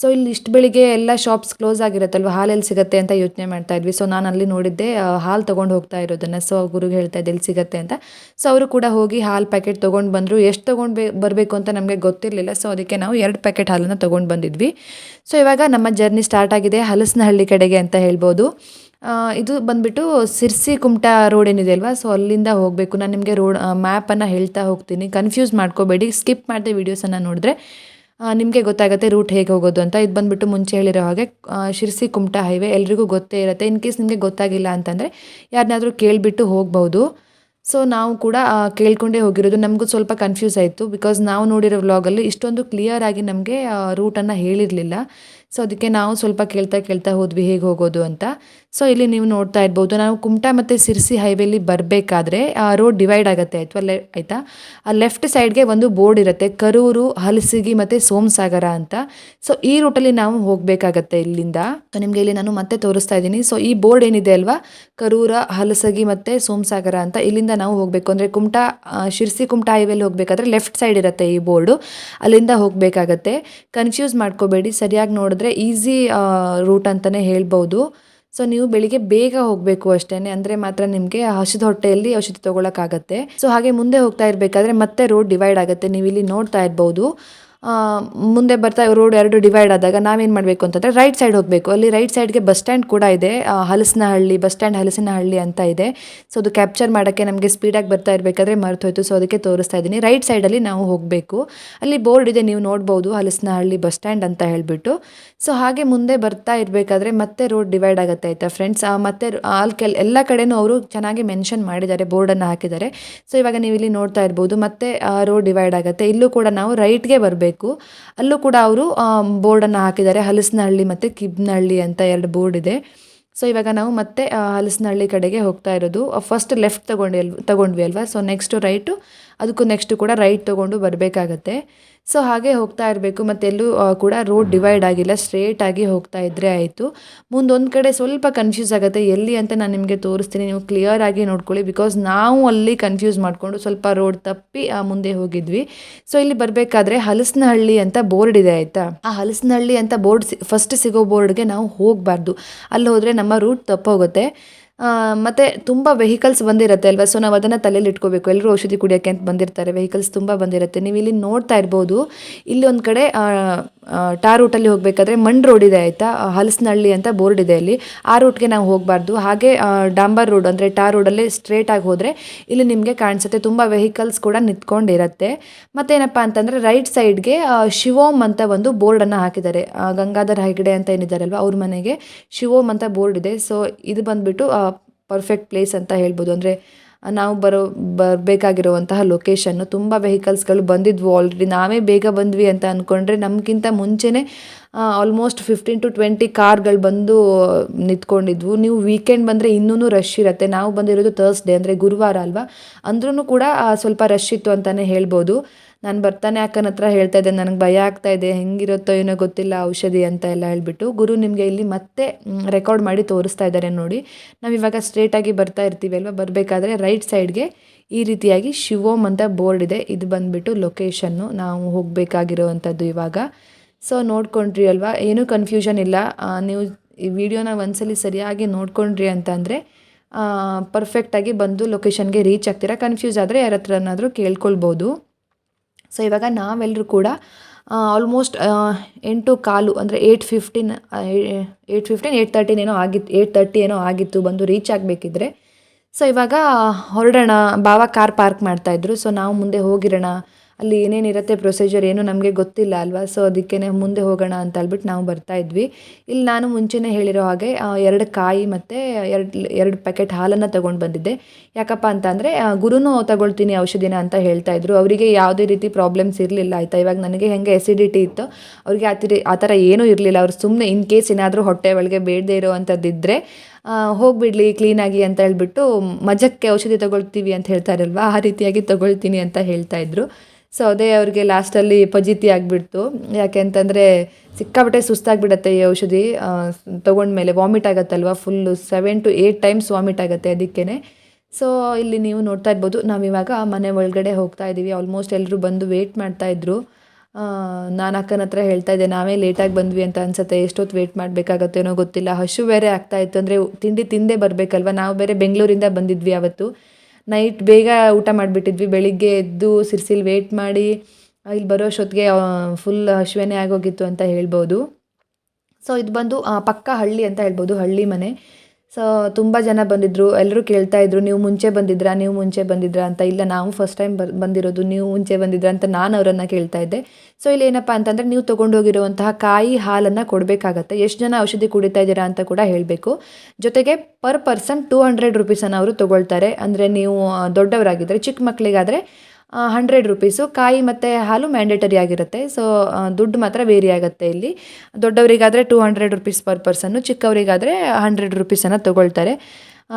ಸೊ ಇಲ್ಲಿ ಇಷ್ಟು ಬೆಳಿಗ್ಗೆ ಎಲ್ಲ ಶಾಪ್ಸ್ ಕ್ಲೋಸ್ ಆಗಿರುತ್ತಲ್ವ? ಹಾಲು ಎಲ್ಲಿ ಸಿಗುತ್ತೆ ಅಂತ ಯೋಚನೆ ಮಾಡ್ತಾ ಇದ್ವಿ. ಸೊ ನಾನು ಅಲ್ಲಿ ನೋಡಿದ್ದೆ ಹಾಲು ತೊಗೊಂಡು ಹೋಗ್ತಾ ಇರೋದನ್ನು. ಸೊ ಗುರುಗೆ ಹೇಳ್ತಾ ಇದ್ದೆ ಎಲ್ಲಿ ಸಿಗುತ್ತೆ ಅಂತ. ಸೊ ಅವರು ಕೂಡ ಹೋಗಿ ಹಾಲು ಪ್ಯಾಕೆಟ್ ತೊಗೊಂಡು ಬಂದರು. ಎಷ್ಟು ತೊಗೊಂಡು ಬೇ, ಬರಬೇಕು ಅಂತ ನಮಗೆ ಗೊತ್ತಿರಲಿಲ್ಲ. ಸೊ ಅದಕ್ಕೆ ನಾವು ಎರಡು ಪ್ಯಾಕೆಟ್ ಹಾಲನ್ನು ತೊಗೊಂಡು ಬಂದಿದ್ವಿ. ಸೊ ಇವಾಗ ನಮ್ಮ ಜರ್ನಿ ಸ್ಟಾರ್ಟ್ ಆಗಿದೆ ಹಲಸನಹಳ್ಳಿ ಕಡೆಗೆ ಅಂತ ಹೇಳ್ಬೋದು. ಇದು ಬಂದ್ಬಿಟ್ಟು ಸಿರ್ಸಿ ಕುಮಟಾ ರೋಡ್ ಏನಿದೆ ಅಲ್ವಾ? ಸೊ ಅಲ್ಲಿಂದ ಹೋಗಬೇಕು. ನಾನು ನಿಮಗೆ ರೋಡ್ ಮ್ಯಾಪನ್ನು ಹೇಳ್ತಾ ಹೋಗ್ತೀನಿ. ಕನ್ಫ್ಯೂಸ್ ಮಾಡ್ಕೋಬೇಡಿ. ಸ್ಕಿಪ್ ಮಾಡಿದೆ ವೀಡಿಯೋಸನ್ನು ನೋಡಿದ್ರೆ ನಿಮಗೆ ಗೊತ್ತಾಗುತ್ತೆ ರೂಟ್ ಹೇಗೆ ಹೋಗೋದು ಅಂತ. ಇದು ಬಂದುಬಿಟ್ಟು ಮುಂಚೆ ಹೇಳಿರೋ ಹಾಗೆ ಶಿರ್ಸಿ ಕುಮಟಾ ಹೈವೇ ಎಲ್ರಿಗೂ ಗೊತ್ತೇ ಇರುತ್ತೆ. ಇನ್ ಕೇಸ್ ನಿಮಗೆ ಗೊತ್ತಾಗಿಲ್ಲ ಅಂತಂದರೆ ಯಾರನ್ನಾದರೂ ಕೇಳಿಬಿಟ್ಟು ಹೋಗ್ಬೋದು. ಸೊ ನಾವು ಕೂಡ ಕೇಳ್ಕೊಂಡೇ ಹೋಗಿರೋದು. ನಮಗೂ ಸ್ವಲ್ಪ ಕನ್ಫ್ಯೂಸ್ ಆಯಿತು ಬಿಕಾಸ್ ನಾವು ನೋಡಿರೋ ವ್ಲಾಗಲ್ಲಿ ಇಷ್ಟೊಂದು ಕ್ಲಿಯರ್ ಆಗಿ ನಮಗೆ ರೂಟನ್ನು ಹೇಳಿರಲಿಲ್ಲ. ಸೊ ಅದಕ್ಕೆ ನಾವು ಸ್ವಲ್ಪ ಕೇಳ್ತಾ ಕೇಳ್ತಾ ಹೋದ್ವಿ ಹೇಗೆ ಹೋಗೋದು ಅಂತ. ಸೊ ಇಲ್ಲಿ ನೀವು ನೋಡ್ತಾ ಇರ್ಬೋದು, ನಾವು ಕುಮಟಾ ಮತ್ತು ಸಿರ್ಸಿ ಹೈವೇಲಿ ಬರಬೇಕಾದ್ರೆ, ಆ ರೋಡ್ ಡಿವೈಡ್ ಆಗುತ್ತೆ, ಅಥವಾ ಲೆ ಆಯಿತಾ? ಆ ಲೆಫ್ಟ್ ಸೈಡ್ಗೆ ಒಂದು ಬೋರ್ಡ್ ಇರುತ್ತೆ, ಕರೂರು, ಹಲಸಿಗಿ ಮತ್ತು ಸೋಮಸಾಗರ ಅಂತ. ಸೊ ಈ ರೂಟಲ್ಲಿ ನಾವು ಹೋಗಬೇಕಾಗತ್ತೆ ಇಲ್ಲಿಂದ. ಸೊ ನಿಮಗೆ ಇಲ್ಲಿ ನಾನು ಮತ್ತೆ ತೋರಿಸ್ತಾ ಇದ್ದೀನಿ. ಸೊ ಈ ಬೋರ್ಡ್ ಏನಿದೆ ಅಲ್ವಾ? ಕರೂರ, ಹಲಸಗಿ ಮತ್ತು ಸೋಮಸಾಗರ ಅಂತ. ಇಲ್ಲಿಂದ ನಾವು ಹೋಗಬೇಕು. ಅಂದರೆ ಕುಮಟಾ ಶಿರ್ಸಿ ಕುಮಟಾ ಹೈವೇಲಿ ಹೋಗಬೇಕಾದ್ರೆ ಲೆಫ್ಟ್ ಸೈಡ್ ಇರುತ್ತೆ ಈ ಬೋರ್ಡು. ಅಲ್ಲಿಂದ ಹೋಗಬೇಕಾಗತ್ತೆ. ಕನ್ಫ್ಯೂಸ್ ಮಾಡ್ಕೋಬೇಡಿ. ಸರಿಯಾಗಿ ನೋಡಿದ್ರೆ ಈಸಿ ರೂಟ್ ಅಂತಲೇ ಹೇಳ್ಬೋದು. ಸೊ ನೀವು ಬೆಳಿಗ್ಗೆ ಬೇಗ ಹೋಗಬೇಕು ಅಷ್ಟೇ ಅಂದರೆ ಮಾತ್ರ ನಿಮಗೆ ಹಸಿದ ಹೊಟ್ಟೆಯಲ್ಲಿ ಔಷಧಿ ತೊಗೊಳಕ್ಕಾಗತ್ತೆ. ಸೊ ಹಾಗೆ ಮುಂದೆ ಹೋಗ್ತಾ ಇರಬೇಕಾದ್ರೆ ಮತ್ತೆ ರೋಡ್ ಡಿವೈಡ್ ಆಗುತ್ತೆ. ನೀವು ಇಲ್ಲಿ ನೋಡ್ತಾ ಇರ್ಬೋದು. ಮುಂದೆ ಬರ್ತಾ ರೋಡ್ ಎರಡು ಡಿವೈಡ್ ಆದಾಗ ನಾವೇನು ಮಾಡಬೇಕು ಅಂತಂದರೆ ರೈಟ್ ಸೈಡ್ ಹೋಗಬೇಕು. ಅಲ್ಲಿ ರೈಟ್ ಸೈಡ್ಗೆ ಬಸ್ ಸ್ಟ್ಯಾಂಡ್ ಕೂಡ ಇದೆ. ಹಲಸಿನಹಳ್ಳಿ ಬಸ್ ಸ್ಟ್ಯಾಂಡ್ ಹಲಸಿನಹಳ್ಳಿ ಅಂತ ಇದೆ. ಸೊ ಅದು ಕ್ಯಾಪ್ಚರ್ ಮಾಡೋಕ್ಕೆ ನಮಗೆ ಸ್ಪೀಡಾಗಿ ಬರ್ತಾ ಇರಬೇಕಾದ್ರೆ ಮರ್ತೋಯ್ತು. ಸೊ ಅದಕ್ಕೆ ತೋರಿಸ್ತಾ ಇದ್ದೀನಿ. ರೈಟ್ ಸೈಡಲ್ಲಿ ನಾವು ಹೋಗಬೇಕು. ಅಲ್ಲಿ ಬೋರ್ಡ್ ಇದೆ, ನೀವು ನೋಡ್ಬೋದು ಹಲಸನಹಳ್ಳಿ ಬಸ್ ಸ್ಟ್ಯಾಂಡ್ ಅಂತ ಹೇಳಿಬಿಟ್ಟು. ಸೊ ಹಾಗೆ ಮುಂದೆ ಬರ್ತಾ ಇರಬೇಕಾದ್ರೆ ಮತ್ತೆ ರೋಡ್ ಡಿವೈಡ್ ಆಗುತ್ತೆ ಆಯಿತಾ ಫ್ರೆಂಡ್ಸ್ ಮತ್ತೆ ಅಲ್ಲಿ ಕೆಲ್, ಎಲ್ಲ ಕಡೆನೂ ಅವರು ಚೆನ್ನಾಗಿ ಮೆನ್ಷನ್ ಮಾಡಿದ್ದಾರೆ ಬೋರ್ಡನ್ನು ಹಾಕಿದ್ದಾರೆ. ಸೊ ಇವಾಗ ನೀವು ಇಲ್ಲಿ ನೋಡ್ತಾ ಇರ್ಬೋದು, ಮತ್ತೆ ರೋಡ್ ಡಿವೈಡ್ ಆಗುತ್ತೆ. ಇಲ್ಲೂ ಕೂಡ ನಾವು ರೈಟ್ಗೆ ಬರಬೇಕು. ಅಲ್ಲೂ ಕೂಡ ಅವರು ಬೋರ್ಡನ್ನು ಹಾಕಿದ್ದಾರೆ. ಹಲಸನಹಳ್ಳಿ ಮತ್ತು ಕಿಬ್ನಹಳ್ಳಿ ಅಂತ ಎರಡು ಬೋರ್ಡ್ ಇದೆ. ಸೊ ಇವಾಗ ನಾವು ಮತ್ತೆ ಹಲಸನಹಳ್ಳಿ ಕಡೆಗೆ ಹೋಗ್ತಾ ಇರೋದು. ಫಸ್ಟ್ ಲೆಫ್ಟ್ ತಗೊಂಡು ತಗೊಂಡ್ವಿ ಅಲ್ವಾ? ಸೊ ನೆಕ್ಸ್ಟು ರೈಟು ಅದಕ್ಕೂ ನೆಕ್ಸ್ಟು ಕೂಡ ರೈಟ್ ತೊಗೊಂಡು ಬರಬೇಕಾಗತ್ತೆ. ಸೊ ಹಾಗೆ ಹೋಗ್ತಾ ಇರಬೇಕು. ಮತ್ತೆ ಎಲ್ಲೂ ಕೂಡ ರೋಡ್ ಡಿವೈಡ್ ಆಗಿಲ್ಲ ಸ್ಟ್ರೇಟ್ ಆಗಿ ಹೋಗ್ತಾ ಇದ್ದರೆ ಆಯಿತು. ಮುಂದೊಂದು ಕಡೆ ಸ್ವಲ್ಪ ಕನ್ಫ್ಯೂಸ್ ಆಗುತ್ತೆ ಎಲ್ಲಿ ಅಂತ ನಾನು ನಿಮಗೆ ತೋರಿಸ್ತೀನಿ. ನೀವು ಕ್ಲಿಯರ್ ಆಗಿ ನೋಡ್ಕೊಳ್ಳಿ ಬಿಕಾಸ್ ನಾವು ಅಲ್ಲಿ ಕನ್ಫ್ಯೂಸ್ ಮಾಡಿಕೊಂಡು ಸ್ವಲ್ಪ ರೋಡ್ ತಪ್ಪಿ ಆ, ಮುಂದೆ ಹೋಗಿದ್ವಿ. ಸೊ ಇಲ್ಲಿ ಬರಬೇಕಾದ್ರೆ ಹಲಸನಹಳ್ಳಿ ಅಂತ ಬೋರ್ಡ್ ಇದೆ ಆಯಿತಾ? ಆ ಹಲಸನಹಳ್ಳಿ ಅಂತ ಬೋರ್ಡ್ ಫಸ್ಟ್ ಸಿಗೋ ಬೋರ್ಡ್ಗೆ ನಾವು ಹೋಗಬಾರ್ದು. ಅಲ್ಲಿ ಹೋದರೆ ನಮ್ಮ ರೂಟ್ ತಪ್ಪೋಗುತ್ತೆ. ಮತ್ತೆ ತುಂಬ ವೆಹಿಕಲ್ಸ್ ಬಂದಿರುತ್ತೆ ಅಲ್ವಾ? ಸೊ ನಾವು ಅದನ್ನು ತಲೆಯಲ್ಲಿ ಇಟ್ಕೋಬೇಕು. ಎಲ್ಲರೂ ಔಷಧಿ ಕುಡಿಯೋಕ್ಕೆ ಅಂತ ಬಂದಿರ್ತಾರೆ. ವೆಹಿಕಲ್ಸ್ ತುಂಬ ಬಂದಿರುತ್ತೆ. ನೀವು ಇಲ್ಲಿ ನೋಡ್ತಾ ಇರ್ಬೋದು. ಇಲ್ಲಿ ಒಂದು ಕಡೆ ಟಾರ್ ರೂಟಲ್ಲಿ ಹೋಗಬೇಕಾದ್ರೆ ಮಣ್ಣು ರೋಡ್ ಇದೆ ಆಯಿತಾ? ಹಲಸನಹಳ್ಳಿ ಅಂತ ಬೋರ್ಡ್ ಇದೆ ಅಲ್ಲಿ. ಆ ರೂಟ್ಗೆ ನಾವು ಹೋಗಬಾರ್ದು. ಹಾಗೆ ಡಾಂಬರ್ ರೋಡ್ ಅಂದರೆ ಟಾರ್ ರೋಡಲ್ಲಿ ಸ್ಟ್ರೇಟಾಗಿ ಹೋದರೆ ಇಲ್ಲಿ ನಿಮಗೆ ಕಾಣಿಸುತ್ತೆ. ತುಂಬ ವೆಹಿಕಲ್ಸ್ ಕೂಡ ನಿಂತ್ಕೊಂಡಿರತ್ತೆ. ಮತ್ತೇನಪ್ಪ ಅಂತಂದರೆ ರೈಟ್ ಸೈಡ್ಗೆ ಶಿವೋಮ್ ಅಂತ ಒಂದು ಬೋರ್ಡನ್ನು ಹಾಕಿದ್ದಾರೆ. ಗಂಗಾಧರ್ ಹೆಗ್ಡೆ ಅಂತ ಏನಿದ್ದಾರಲ್ವ ಅವ್ರ ಮನೆಗೆ ಶಿವೋಮ್ ಅಂತ ಬೋರ್ಡ್ ಇದೆ. ಸೊ ಇದು ಬಂದುಬಿಟ್ಟು ಪರ್ಫೆಕ್ಟ್ ಪ್ಲೇಸ್ ಅಂತ ಹೇಳ್ಬೋದು. ಅಂದರೆ ನಾವು ಬರೋ, ಬರಬೇಕಾಗಿರುವಂತಹ ಲೊಕೇಶನ್ನು ತುಂಬ ವೆಹಿಕಲ್ಸ್ಗಳು ಬಂದಿದ್ವು ಆಲ್ರೆಡಿ ನಾವೇ ಬೇಗ ಬಂದ್ವಿ ಅಂತ ಅಂದ್ಕೊಂಡ್ರೆ ನಮಗಿಂತ ಮುಂಚೆನೇ ಆಲ್ಮೋಸ್ಟ್ ಫಿಫ್ಟೀನ್ ಟು ಟ್ವೆಂಟಿ ಕಾರ್ಗಳು ಬಂದು ನಿಂತ್ಕೊಂಡಿದ್ವು. ನೀವು ವೀಕೆಂಡ್ ಬಂದರೆ ಇನ್ನೂ ರಶ್ ಇರುತ್ತೆ. ನಾವು ಬಂದಿರೋದು ಥರ್ಸ್ಡೇ ಅಂದರೆ ಗುರುವಾರ ಅಲ್ವಾ? ಅಂದ್ರೂ ಕೂಡ ಸ್ವಲ್ಪ ರಶ್ ಇತ್ತು ಅಂತಲೇ ಹೇಳ್ಬೋದು. ನಾನು ಬರ್ತಾನೆ ಅಕ್ಕನ ಹತ್ರ ಹೇಳ್ತಾ ಇದ್ದೆ, ನನಗೆ ಭಯ ಆಗ್ತಾ ಇದೆ. ಹೆಂಗಿರುತ್ತೋ ಏನೋ ಗೊತ್ತಿಲ್ಲ, ಔಷಧಿ ಅಂತ ಎಲ್ಲ ಹೇಳ್ಬಿಟ್ಟು ಗುರು ನಿಮಗೆ ಇಲ್ಲಿ ಮತ್ತೆ ರೆಕಾರ್ಡ್ ಮಾಡಿ ತೋರಿಸ್ತಾ ಇದ್ದಾರೆ ನೋಡಿ. ನಾವು ಇವಾಗ ಸ್ಟ್ರೇಟಾಗಿ ಬರ್ತಾ ಇರ್ತೀವಿ ಅಲ್ವಾ? ಬರಬೇಕಾದ್ರೆ ರೈಟ್ ಸೈಡ್ಗೆ ಈ ರೀತಿಯಾಗಿ ಶಿವೋಮ್ ಅಂತ ಬೋರ್ಡ್ ಇದೆ. ಇದು ಬಂದುಬಿಟ್ಟು ಲೊಕೇಶನ್ನು ನಾವು ಹೋಗಬೇಕಾಗಿರೋವಂಥದ್ದು ಇವಾಗ. ಸೊ ನೋಡ್ಕೊಂಡ್ರಿ ಅಲ್ವಾ? ಏನೂ ಕನ್ಫ್ಯೂಷನ್ ಇಲ್ಲ. ನೀವು ಈ ವಿಡಿಯೋನ ಒಂದ್ಸಲಿ ಸರಿಯಾಗಿ ನೋಡ್ಕೊಂಡ್ರಿ ಅಂತಂದರೆ ಪರ್ಫೆಕ್ಟಾಗಿ ಬಂದು ಲೊಕೇಶನ್ಗೆ ರೀಚ್ ಆಗ್ತೀರಾ? ಕನ್ಫ್ಯೂಸ್ ಆದರೆ ಯಾರ ಹತ್ರನಾದರೂ ಕೇಳ್ಕೊಳ್ಬೋದು. ಸೊ ಇವಾಗ ನಾವೆಲ್ಲರೂ ಕೂಡ ಆಲ್ಮೋಸ್ಟ್ ಎಂಟು ಕಾಲು ಅಂದರೆ eight fifteen eight fifteen eight thirteen ಏನೋ ಆಗಿತ್ತು ಏಯ್ಟ್ ತರ್ಟಿ ಏನೋ ಆಗಿತ್ತು ಬಂದು ರೀಚ್ ಆಗಬೇಕಿದ್ರೆ. ಸೊ ಇವಾಗ ಹೊರಡೋಣ. ಬಾವ ಕಾರ್ ಪಾರ್ಕ್ ಮಾಡ್ತಾಯಿದ್ರು ಸೊ ನಾವು ಮುಂದೆ ಹೋಗಿರೋಣ. ಅಲ್ಲಿ ಏನೇನಿರುತ್ತೆ ಪ್ರೊಸೀಜರ್ ಏನು ನಮಗೆ ಗೊತ್ತಿಲ್ಲ ಅಲ್ವಾ? ಸೊ ಅದಕ್ಕೇ ಮುಂದೆ ಹೋಗೋಣ ಅಂತ ಹೇಳ್ಬಿಟ್ಟು ನಾವು ಬರ್ತಾ ಇದ್ವಿ. ಇಲ್ಲಿ ನಾನು ಮುಂಚೆನೇ ಹೇಳಿರೋ ಹಾಗೆ ಎರಡು ಕಾಯಿ ಮತ್ತು ಎರಡು ಎರಡು ಪ್ಯಾಕೆಟ್ ಹಾಲನ್ನು ತೊಗೊಂಡು ಬಂದಿದ್ದೆ. ಯಾಕಪ್ಪ ಅಂತಂದರೆ ಗುರುನೂ ತಗೊಳ್ತೀನಿ ಔಷಧಿನ ಅಂತ ಹೇಳ್ತಾ ಇದ್ರು. ಅವರಿಗೆ ಯಾವುದೇ ರೀತಿ ಪ್ರಾಬ್ಲಮ್ಸ್ ಇರಲಿಲ್ಲ, ಆಯಿತಾ? ಇವಾಗ ನನಗೆ ಹೆಂಗೆ ಎಸಿಡಿಟಿ ಇತ್ತು, ಅವ್ರಿಗೆ ಆ ಥರ ಆ ಥರ ಏನೂ ಇರಲಿಲ್ಲ. ಅವ್ರು ಸುಮ್ಮನೆ ಇನ್ ಕೇಸ್ ಏನಾದರೂ ಹೊಟ್ಟೆ ಒಳಗೆ ಬೇಡದೇ ಇರೋವಂಥದ್ದಿದ್ದರೆ ಹೋಗಿಬಿಡ್ಲಿ ಕ್ಲೀನಾಗಿ ಅಂತ ಹೇಳ್ಬಿಟ್ಟು ಮಜಕ್ಕೆ ಔಷಧಿ ತಗೊಳ್ತೀವಿ ಅಂತ ಹೇಳ್ತಾರಲ್ವ ಆ ರೀತಿಯಾಗಿ ತಗೊಳ್ತೀನಿ ಅಂತ ಹೇಳ್ತಾ ಇದ್ರು. ಸೊ ಅದೇ ಅವ್ರಿಗೆ ಲಾಸ್ಟಲ್ಲಿ ಫಜೀತಿ ಆಗಿಬಿಡ್ತು. ಯಾಕೆ ಅಂತಂದರೆ ಸಿಕ್ಕಾಪಟ್ಟೆ ಸುಸ್ತಾಗಿಬಿಡತ್ತೆ ಈ ಔಷಧಿ. ತೊಗೊಂಡ್ಮೇಲೆ vomit ಆಗುತ್ತಲ್ವ? Full seven to eight times vomit ಆಗುತ್ತೆ ಅದಕ್ಕೇ ಸೊ ಇಲ್ಲಿ ನೀವು ನೋಡ್ತಾ ಇರ್ಬೋದು, ನಾವಿವಾಗ ಮನೆ ಒಳಗಡೆ ಹೋಗ್ತಾ ಇದ್ದೀವಿ ಆಲ್ಮೋಸ್ಟ್ ಎಲ್ಲರೂ ಬಂದು ವೆಯ್ಟ್ ಮಾಡ್ತಾಯಿದ್ರು ನಾನು ಅಕ್ಕನ ಹತ್ರ ಹೇಳ್ತಾ ಇದ್ದೆ, ನಾವೇ ಲೇಟಾಗಿ ಬಂದ್ವಿ ಅಂತ ಅನ್ಸುತ್ತೆ. ಎಷ್ಟೊತ್ತು ವೇಟ್ ಮಾಡಬೇಕಾಗತ್ತೇನೋ ಗೊತ್ತಿಲ್ಲ. ಹಶು ಬೇರೆ ಆಗ್ತಾ ಇತ್ತು. ಅಂದರೆ ತಿಂಡಿ ತಿಂದೇ ಬರಬೇಕಲ್ವ? ನಾವು ಬೇರೆ ಬೆಂಗಳೂರಿಂದ ಬಂದಿದ್ವಿ ಅವತ್ತು. ನೈಟ್ ಬೇಗ ಊಟ ಮಾಡಿಬಿಟ್ಟಿದ್ವಿ. ಬೆಳಿಗ್ಗೆ ಎದ್ದು ಸಿರ್ಸಿಲ್ ವೇಟ್ ಮಾಡಿ ಇಲ್ಲಿ ಬರೋ ಅಷ್ಟೊತ್ತಿಗೆ ಫುಲ್ ಹಶ್ವೇನೇ ಆಗೋಗಿತ್ತು ಅಂತ ಹೇಳ್ಬೋದು. ಸೊ ಇದು ಬಂದು ಪಕ್ಕ ಹಳ್ಳಿ ಅಂತ ಹೇಳ್ಬೋದು, ಹಳ್ಳಿ ಮನೆ. ಸೊ ತುಂಬ ಜನ ಬಂದಿದ್ದರು ಎಲ್ಲರೂ ಕೇಳ್ತಾ ಇದ್ರು, ನೀವು ಮುಂಚೆ ಬಂದಿದ್ರಾ? ನೀವು ಮುಂಚೆ ಬಂದಿದ್ರಾ? ಅಂತ. ಇಲ್ಲ, ನಾವು ಫಸ್ಟ್ ಟೈಮ್ ಬರ್, ಬಂದಿರೋದು, ನೀವು ಮುಂಚೆ ಬಂದಿದ್ರಾ? ಅಂತ ನಾನು ಅವರನ್ನು ಕೇಳ್ತಾ ಇದ್ದೆ. ಸೊ ಇಲ್ಲಿ ಏನಪ್ಪ ಅಂತಂದರೆ, ನೀವು ತೊಗೊಂಡೋಗಿರುವಂತಹ ಕಾಯಿ ಹಾಲನ್ನು ಕೊಡಬೇಕಾಗತ್ತೆ. ಎಷ್ಟು ಜನ ಔಷಧಿ ಕುಡಿತಾ ಇದ್ದೀರಾ ಅಂತ ಕೂಡ ಹೇಳಬೇಕು. ಜೊತೆಗೆ ಪರ್ ಪರ್ಸನ್ ಟೂ ಹಂಡ್ರೆಡ್ ರುಪೀಸನ್ನು ಅವರು ತೊಗೊಳ್ತಾರೆ. ಅಂದರೆ ನೀವು ದೊಡ್ಡವರಾಗಿದ್ದರೆ ಚಿಕ್ಕ ಮಕ್ಕಳಿಗಾದರೆ ಹಂಡ್ರೆಡ್ ರುಪೀಸು ಕಾಯಿ ಮತ್ತು ಹಾಲು ಮ್ಯಾಂಡೇಟರಿ ಆಗಿರುತ್ತೆ. ಸೊ ದುಡ್ಡು ಮಾತ್ರ ವೇರಿ ಆಗುತ್ತೆ ಇಲ್ಲಿ. ದೊಡ್ಡವರಿಗಾದರೆ two hundred rupees per person ಚಿಕ್ಕವರಿಗಾದರೆ hundred ರುಪೀಸನ್ನು ತೊಗೊಳ್ತಾರೆ.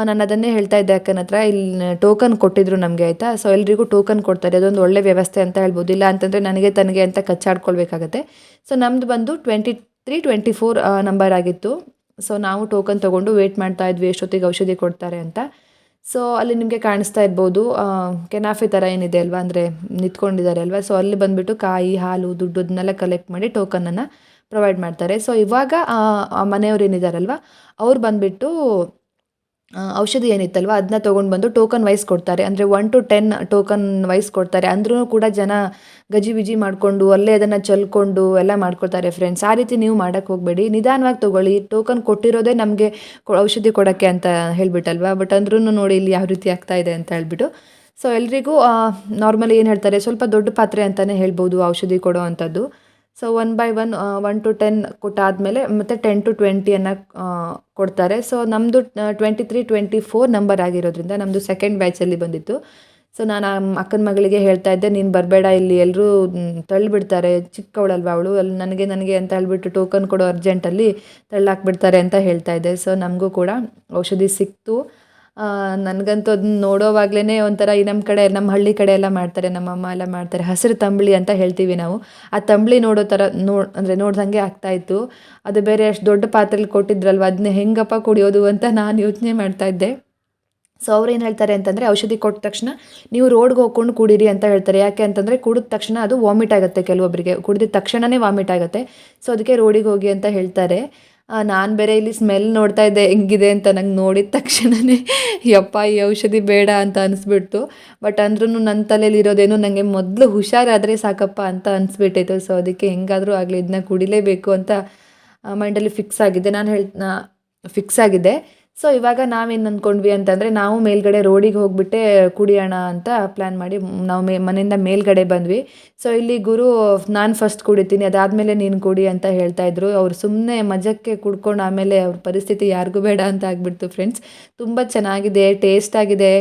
ನಾನು ಅದನ್ನೇ ಹೇಳ್ತಾ ಇದ್ದೆ ಅಕ್ಕನ ಹತ್ರ. ಇಲ್ಲಿ ಟೋಕನ್ ಕೊಟ್ಟಿದ್ರು ನಮಗೆ, ಆಯಿತಾ? ಸೊ ಎಲ್ರಿಗೂ ಟೋಕನ್ ಕೊಡ್ತಾರೆ. ಅದೊಂದು ಒಳ್ಳೆ ವ್ಯವಸ್ಥೆ ಅಂತ ಹೇಳ್ಬೋದು. ಇಲ್ಲ ಅಂತಂದರೆ ನನಗೆ ತನಗೆ ಅಂತ ಕಚ್ಚಾಡ್ಕೊಳ್ಬೇಕಾಗತ್ತೆ. ಸೊ ನಮ್ಮದು ಬಂದು twenty three twenty four number ಆಗಿತ್ತು. ಸೊ ನಾವು ಟೋಕನ್ ತೊಗೊಂಡು ವೇಟ್ ಮಾಡ್ತಾ ಇದ್ವಿ, ಎಷ್ಟೊತ್ತಿಗೆ ಔಷಧಿ ಕೊಡ್ತಾರೆ ಅಂತ. ಸೊ ಅಲ್ಲಿ ನಿಮಗೆ ಕಾಣಿಸ್ತಾ ಇರ್ಬೋದು ಕೆನಾಫೆ ಥರ ಏನಿದೆ ಅಲ್ವಾ? ಅಂದರೆ ನಿಂತ್ಕೊಂಡಿದ್ದಾರೆ ಅಲ್ವಾ? ಸೊ ಅಲ್ಲಿ ಬಂದುಬಿಟ್ಟು ಕಾಯಿ, ಹಾಲು, ದುಡ್ಡು ಅದನ್ನೆಲ್ಲ ಕಲೆಕ್ಟ್ ಮಾಡಿ ಟೋಕನನ್ನು ಪ್ರೊವೈಡ್ ಮಾಡ್ತಾರೆ. ಸೊ ಇವಾಗ, ಆ ಮನೆಯವ್ರು ಏನಿದ್ದಾರಲ್ವ ಅವ್ರು ಬಂದುಬಿಟ್ಟು ಔಷಧಿ ಏನಿತ್ತಲ್ವ? ಅದನ್ನ ತೊಗೊಂಡು ಬಂದು ಟೋಕನ್ ವೈಸ್ ಕೊಡ್ತಾರೆ. ಅಂದರೆ one to ten token wise ಕೊಡ್ತಾರೆ. ಅಂದ್ರೂ ಕೂಡ ಜನ ಗಜಿಬಿಜಿ ಮಾಡಿಕೊಂಡು ಅಲ್ಲೇ ಅದನ್ನು ಚಲ್ಕೊಂಡು ಎಲ್ಲ ಮಾಡ್ಕೊಳ್ತಾರೆ ಫ್ರೆಂಡ್ಸ್ ಆ ರೀತಿ ನೀವು ಮಾಡೋಕ್ಕೆ ಹೋಗಬೇಡಿ. ನಿಧಾನವಾಗಿ ತೊಗೊಳ್ಳಿ. ಟೋಕನ್ ಕೊಟ್ಟಿರೋದೇ ನಮಗೆ ಔಷಧಿ ಕೊಡೋಕ್ಕೆ ಅಂತ ಹೇಳ್ಬಿಟ್ಟಲ್ವಾ? ಬಟ್ ಅಂದ್ರೂ ನೋಡಿ ಇಲ್ಲಿ ಯಾವ ರೀತಿ ಆಗ್ತಾ ಇದೆ ಅಂತ ಹೇಳ್ಬಿಟ್ಟು. ಸೊ ಎಲ್ರಿಗೂ ನಾರ್ಮಲಿ ಏನು ಹೇಳ್ತಾರೆ? ಸ್ವಲ್ಪ ದೊಡ್ಡ ಪಾತ್ರೆ ಅಂತಲೇ ಹೇಳ್ಬೋದು ಔಷಧಿ ಕೊಡೋ ಅಂಥದ್ದು. So one by one one to ten ಕೊಟ್ಟಾದಮೇಲೆ ಮತ್ತು ಟೆನ್ ಟು ಟ್ವೆಂಟಿಯನ್ನು ಕೊಡ್ತಾರೆ. ಸೊ ನಮ್ಮದು twenty three twenty four number ಆಗಿರೋದ್ರಿಂದ ನಮ್ಮದು ಸೆಕೆಂಡ್ ಬ್ಯಾಚಲ್ಲಿ ಬಂದಿತ್ತು. ಸೊ ನಾನು ಅಕ್ಕನ ಮಗಳಿಗೆ ಹೇಳ್ತಾ ಇದ್ದೆ, ನೀನು ಬರಬೇಡ ಇಲ್ಲಿ ಎಲ್ಲರೂ ತಳ್ಳಿಬಿಡ್ತಾರೆ. ಚಿಕ್ಕವಳಲ್ವ ಅವಳು? ಅಲ್ಲಿ ನನಗೆ ನನಗೆ ಅಂತ ಹೇಳ್ಬಿಟ್ಟು ಟೋಕನ್ ಕೊಡೋ ಅರ್ಜೆಂಟಲ್ಲಿ ತಳ್ಳಾಕ್ಬಿಡ್ತಾರೆ ಅಂತ ಹೇಳ್ತಾ ಇದ್ದೆ. ಸೊ ನಮಗೂ ಕೂಡ ಔಷಧಿ ಸಿಕ್ತು. ನನಗಂತೂ ಅದನ್ನ ನೋಡೋವಾಗ್ಲೇ ಒಂಥರ ಈ ನಮ್ಮ ಕಡೆ ನಮ್ಮ ಹಳ್ಳಿ ಕಡೆ ಎಲ್ಲ ಮಾಡ್ತಾರೆ ನಮ್ಮ ಅಮ್ಮ ಎಲ್ಲ ಮಾಡ್ತಾರೆ. ಹಸಿರು ತಂಬಳಿ ಅಂತ ಹೇಳ್ತೀವಿ ನಾವು. ಆ ತಂಬಳಿ ನೋಡೋ ಥರ ನೋ, ಅಂದರೆ ನೋಡ್ದಂಗೆ ಆಗ್ತಾ ಇತ್ತು. ಅದು ಬೇರೆ ಅಷ್ಟು ದೊಡ್ಡ ಪಾತ್ರೆಲಿ ಕೊಟ್ಟಿದ್ರಲ್ವ ಅದನ್ನ ಹೆಂಗಪ್ಪ ಕುಡಿಯೋದು ಅಂತ ನಾನು ಯೋಚನೆ ಮಾಡ್ತಾ ಇದ್ದೆ. ಸೊ ಅವ್ರು ಏನು ಹೇಳ್ತಾರೆ ಅಂತಂದರೆ, ಔಷಧಿ ಕೊಟ್ಟ ತಕ್ಷಣ, ನೀವು ರೋಡ್ಗೆ ಹೋಗ್ಕೊಂಡು ಕುಡೀರಿ ಅಂತ ಹೇಳ್ತಾರೆ. ಯಾಕೆ ಅಂತಂದರೆ, ಕುಡಿದ ತಕ್ಷಣ ಅದು ವಾಮಿಟ್ ಆಗುತ್ತೆ ಕೆಲವೊಬ್ಬರಿಗೆ ಕುಡಿದ ತಕ್ಷಣವೇ ವಾಮಿಟ್ ಆಗುತ್ತೆ. ಸೊ ಅದಕ್ಕೆ ರೋಡಿಗೆ ಹೋಗಿ ಅಂತ ಹೇಳ್ತಾರೆ. ನಾನು ಬೇರೆ ಇಲ್ಲಿ ಸ್ಮೆಲ್ ನೋಡ್ತಾ ಇದ್ದೆ, ಹೆಂಗಿದೆ ಅಂತ ನಂಗೆ ನೋಡಿದ ತಕ್ಷಣವೇ ಯಪ್ಪ ಈ ಔಷಧಿ ಬೇಡ ಅಂತ ಅನಿಸ್ಬಿಡ್ತು. ಬಟ್ ಅಂದ್ರೂ ನನ್ನ ತಲೆಯಲ್ಲಿ ಇರೋದೇನು ನನಗೆ ಮೊದಲು ಹುಷಾರಾದರೆ ಸಾಕಪ್ಪ ಅಂತ ಅನಿಸ್ಬಿಟ್ಟಿತ್ತು. ಸೊ ಅದಕ್ಕೆ ಹೆಂಗಾದರೂ ಆಗಲಿ ಇದನ್ನ ಕುಡಿಲೇಬೇಕು ಅಂತ ಮೈಂಡಲ್ಲಿ ಫಿಕ್ಸ್ ಆಗಿದೆ ನಾನು ಹೇಳ್ತನಾ ಫಿಕ್ಸ್ ಆಗಿದೆ ಸೊ ಇವಾಗ ನಾವೇನು ಅಂದ್ಕೊಂಡ್ವಿ ಅಂತಂದರೆ ನಾವು ಮೇಲ್ಗಡೆ ರೋಡಿಗೆ ಹೋಗ್ಬಿಟ್ಟೆ ಕುಡಿಯೋಣ ಅಂತ ಪ್ಲ್ಯಾನ್ ಮಾಡಿ, ನಾವು ಮೇ, ಮನೆಯಿಂದ ಮೇಲ್ಗಡೆ ಬಂದ್ವಿ. ಸೊ ಇಲ್ಲಿ ಗುರು, ನಾನು ಫಸ್ಟ್ ಕುಡಿತೀನಿ, ಅದಾದಮೇಲೆ ನೀನು ಕುಡಿ ಅಂತ ಹೇಳ್ತಾ ಇದ್ರು. ಅವ್ರು ಸುಮ್ಮನೆ ಮಜಕ್ಕೆ ಕುಡ್ಕೊಂಡು ಆಮೇಲೆ ಅವ್ರ ಪರಿಸ್ಥಿತಿ ಯಾರಿಗೂ ಬೇಡ ಅಂತ ಆಗ್ಬಿಡ್ತು ಫ್ರೆಂಡ್ಸ್ ತುಂಬ ಚೆನ್ನಾಗಿದೆ ಟೇಸ್ಟ್ ಆಗಿದೆ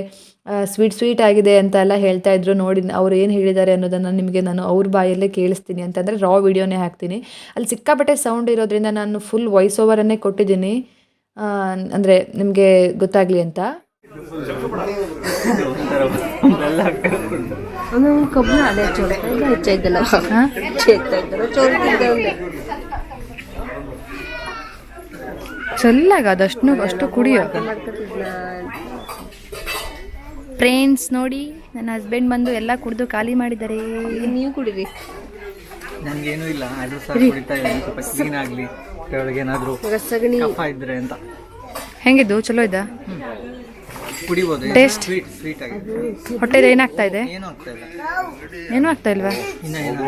ಸ್ವೀಟ್ ಸ್ವೀಟ್ ಆಗಿದೆ ಅಂತ ಎಲ್ಲ ಹೇಳ್ತಾ ಇದ್ರು. ನೋಡಿ, ಅವ್ರು ಏನು ಹೇಳಿದ್ದಾರೆ ಅನ್ನೋದನ್ನು ನಿಮಗೆ ನಾನು ಅವ್ರ ಬಾಯಲ್ಲೇ ಕೇಳಿಸ್ತೀನಿ ಅಂತಂದರೆ ರಾ ವಿಡಿಯೋನೇ ಹಾಕ್ತೀನಿ. ಅಲ್ಲಿ ಸಿಕ್ಕಾಪಟ್ಟೆ ಸೌಂಡ್ ಇರೋದ್ರಿಂದ ನಾನು ಫುಲ್ ವಾಯ್ಸ್ ಓವರನ್ನೇ ಕೊಟ್ಟಿದ್ದೀನಿ. ಅಂದರೆ ನಿಮಗೆ ಗೊತ್ತಾಗಲಿ ಅಂತ? ಕಬ್ಬು ಅದೇ ಹೆಚ್ಚಾಯ್ತಲ್ಲ. ಚಲ್ಲಾಗ ಅದಷ್ಟು ಅಷ್ಟು ಕುಡಿಯೋ. ಫ್ರೆಂಡ್ಸ್ ನೋಡಿ ನನ್ನ ಹಸ್ಬೆಂಡ್ ಬಂದು ಎಲ್ಲ ಕುಡಿದು ಖಾಲಿ ಮಾಡಿದ್ದಾರೆ. ನೀವು ಕುಡಿರಿ. ನನ್ಗೇನು ಇಲ್ಲ ಅದು ಸಹ ಕುಡಿತಾ ಇದ್ದೀನಿ ಸ್ವಲ್ಪ ಕ್ಲೀನ್ ಆಗಲಿ. ಒಳಗೆ ಏನಾದರೂ ಇವಾಗ ಸಗಣಿ ಕಫ ಇದ್ರೆ ಅಂತ. ಹೆಂಗಿದ್ದು? ಚಲೋ ಇದ್ದ? ಕುಡಿಬಹುದು ಟೇಸ್ಟ್ ಸ್ವೀಟ್ ಸ್ವೀಟ್ ಆಗಿದೆ. ಹೊಟ್ಟೆದು ಏನಾಗ್ತಾ ಇದೆ? ಏನು ಆಗ್ತಾ ಇಲ್ಲ. ಏನೂ ಆಗ್ತಾ ಇಲ್ವಾ? ಇನ್ನ ಏನೂ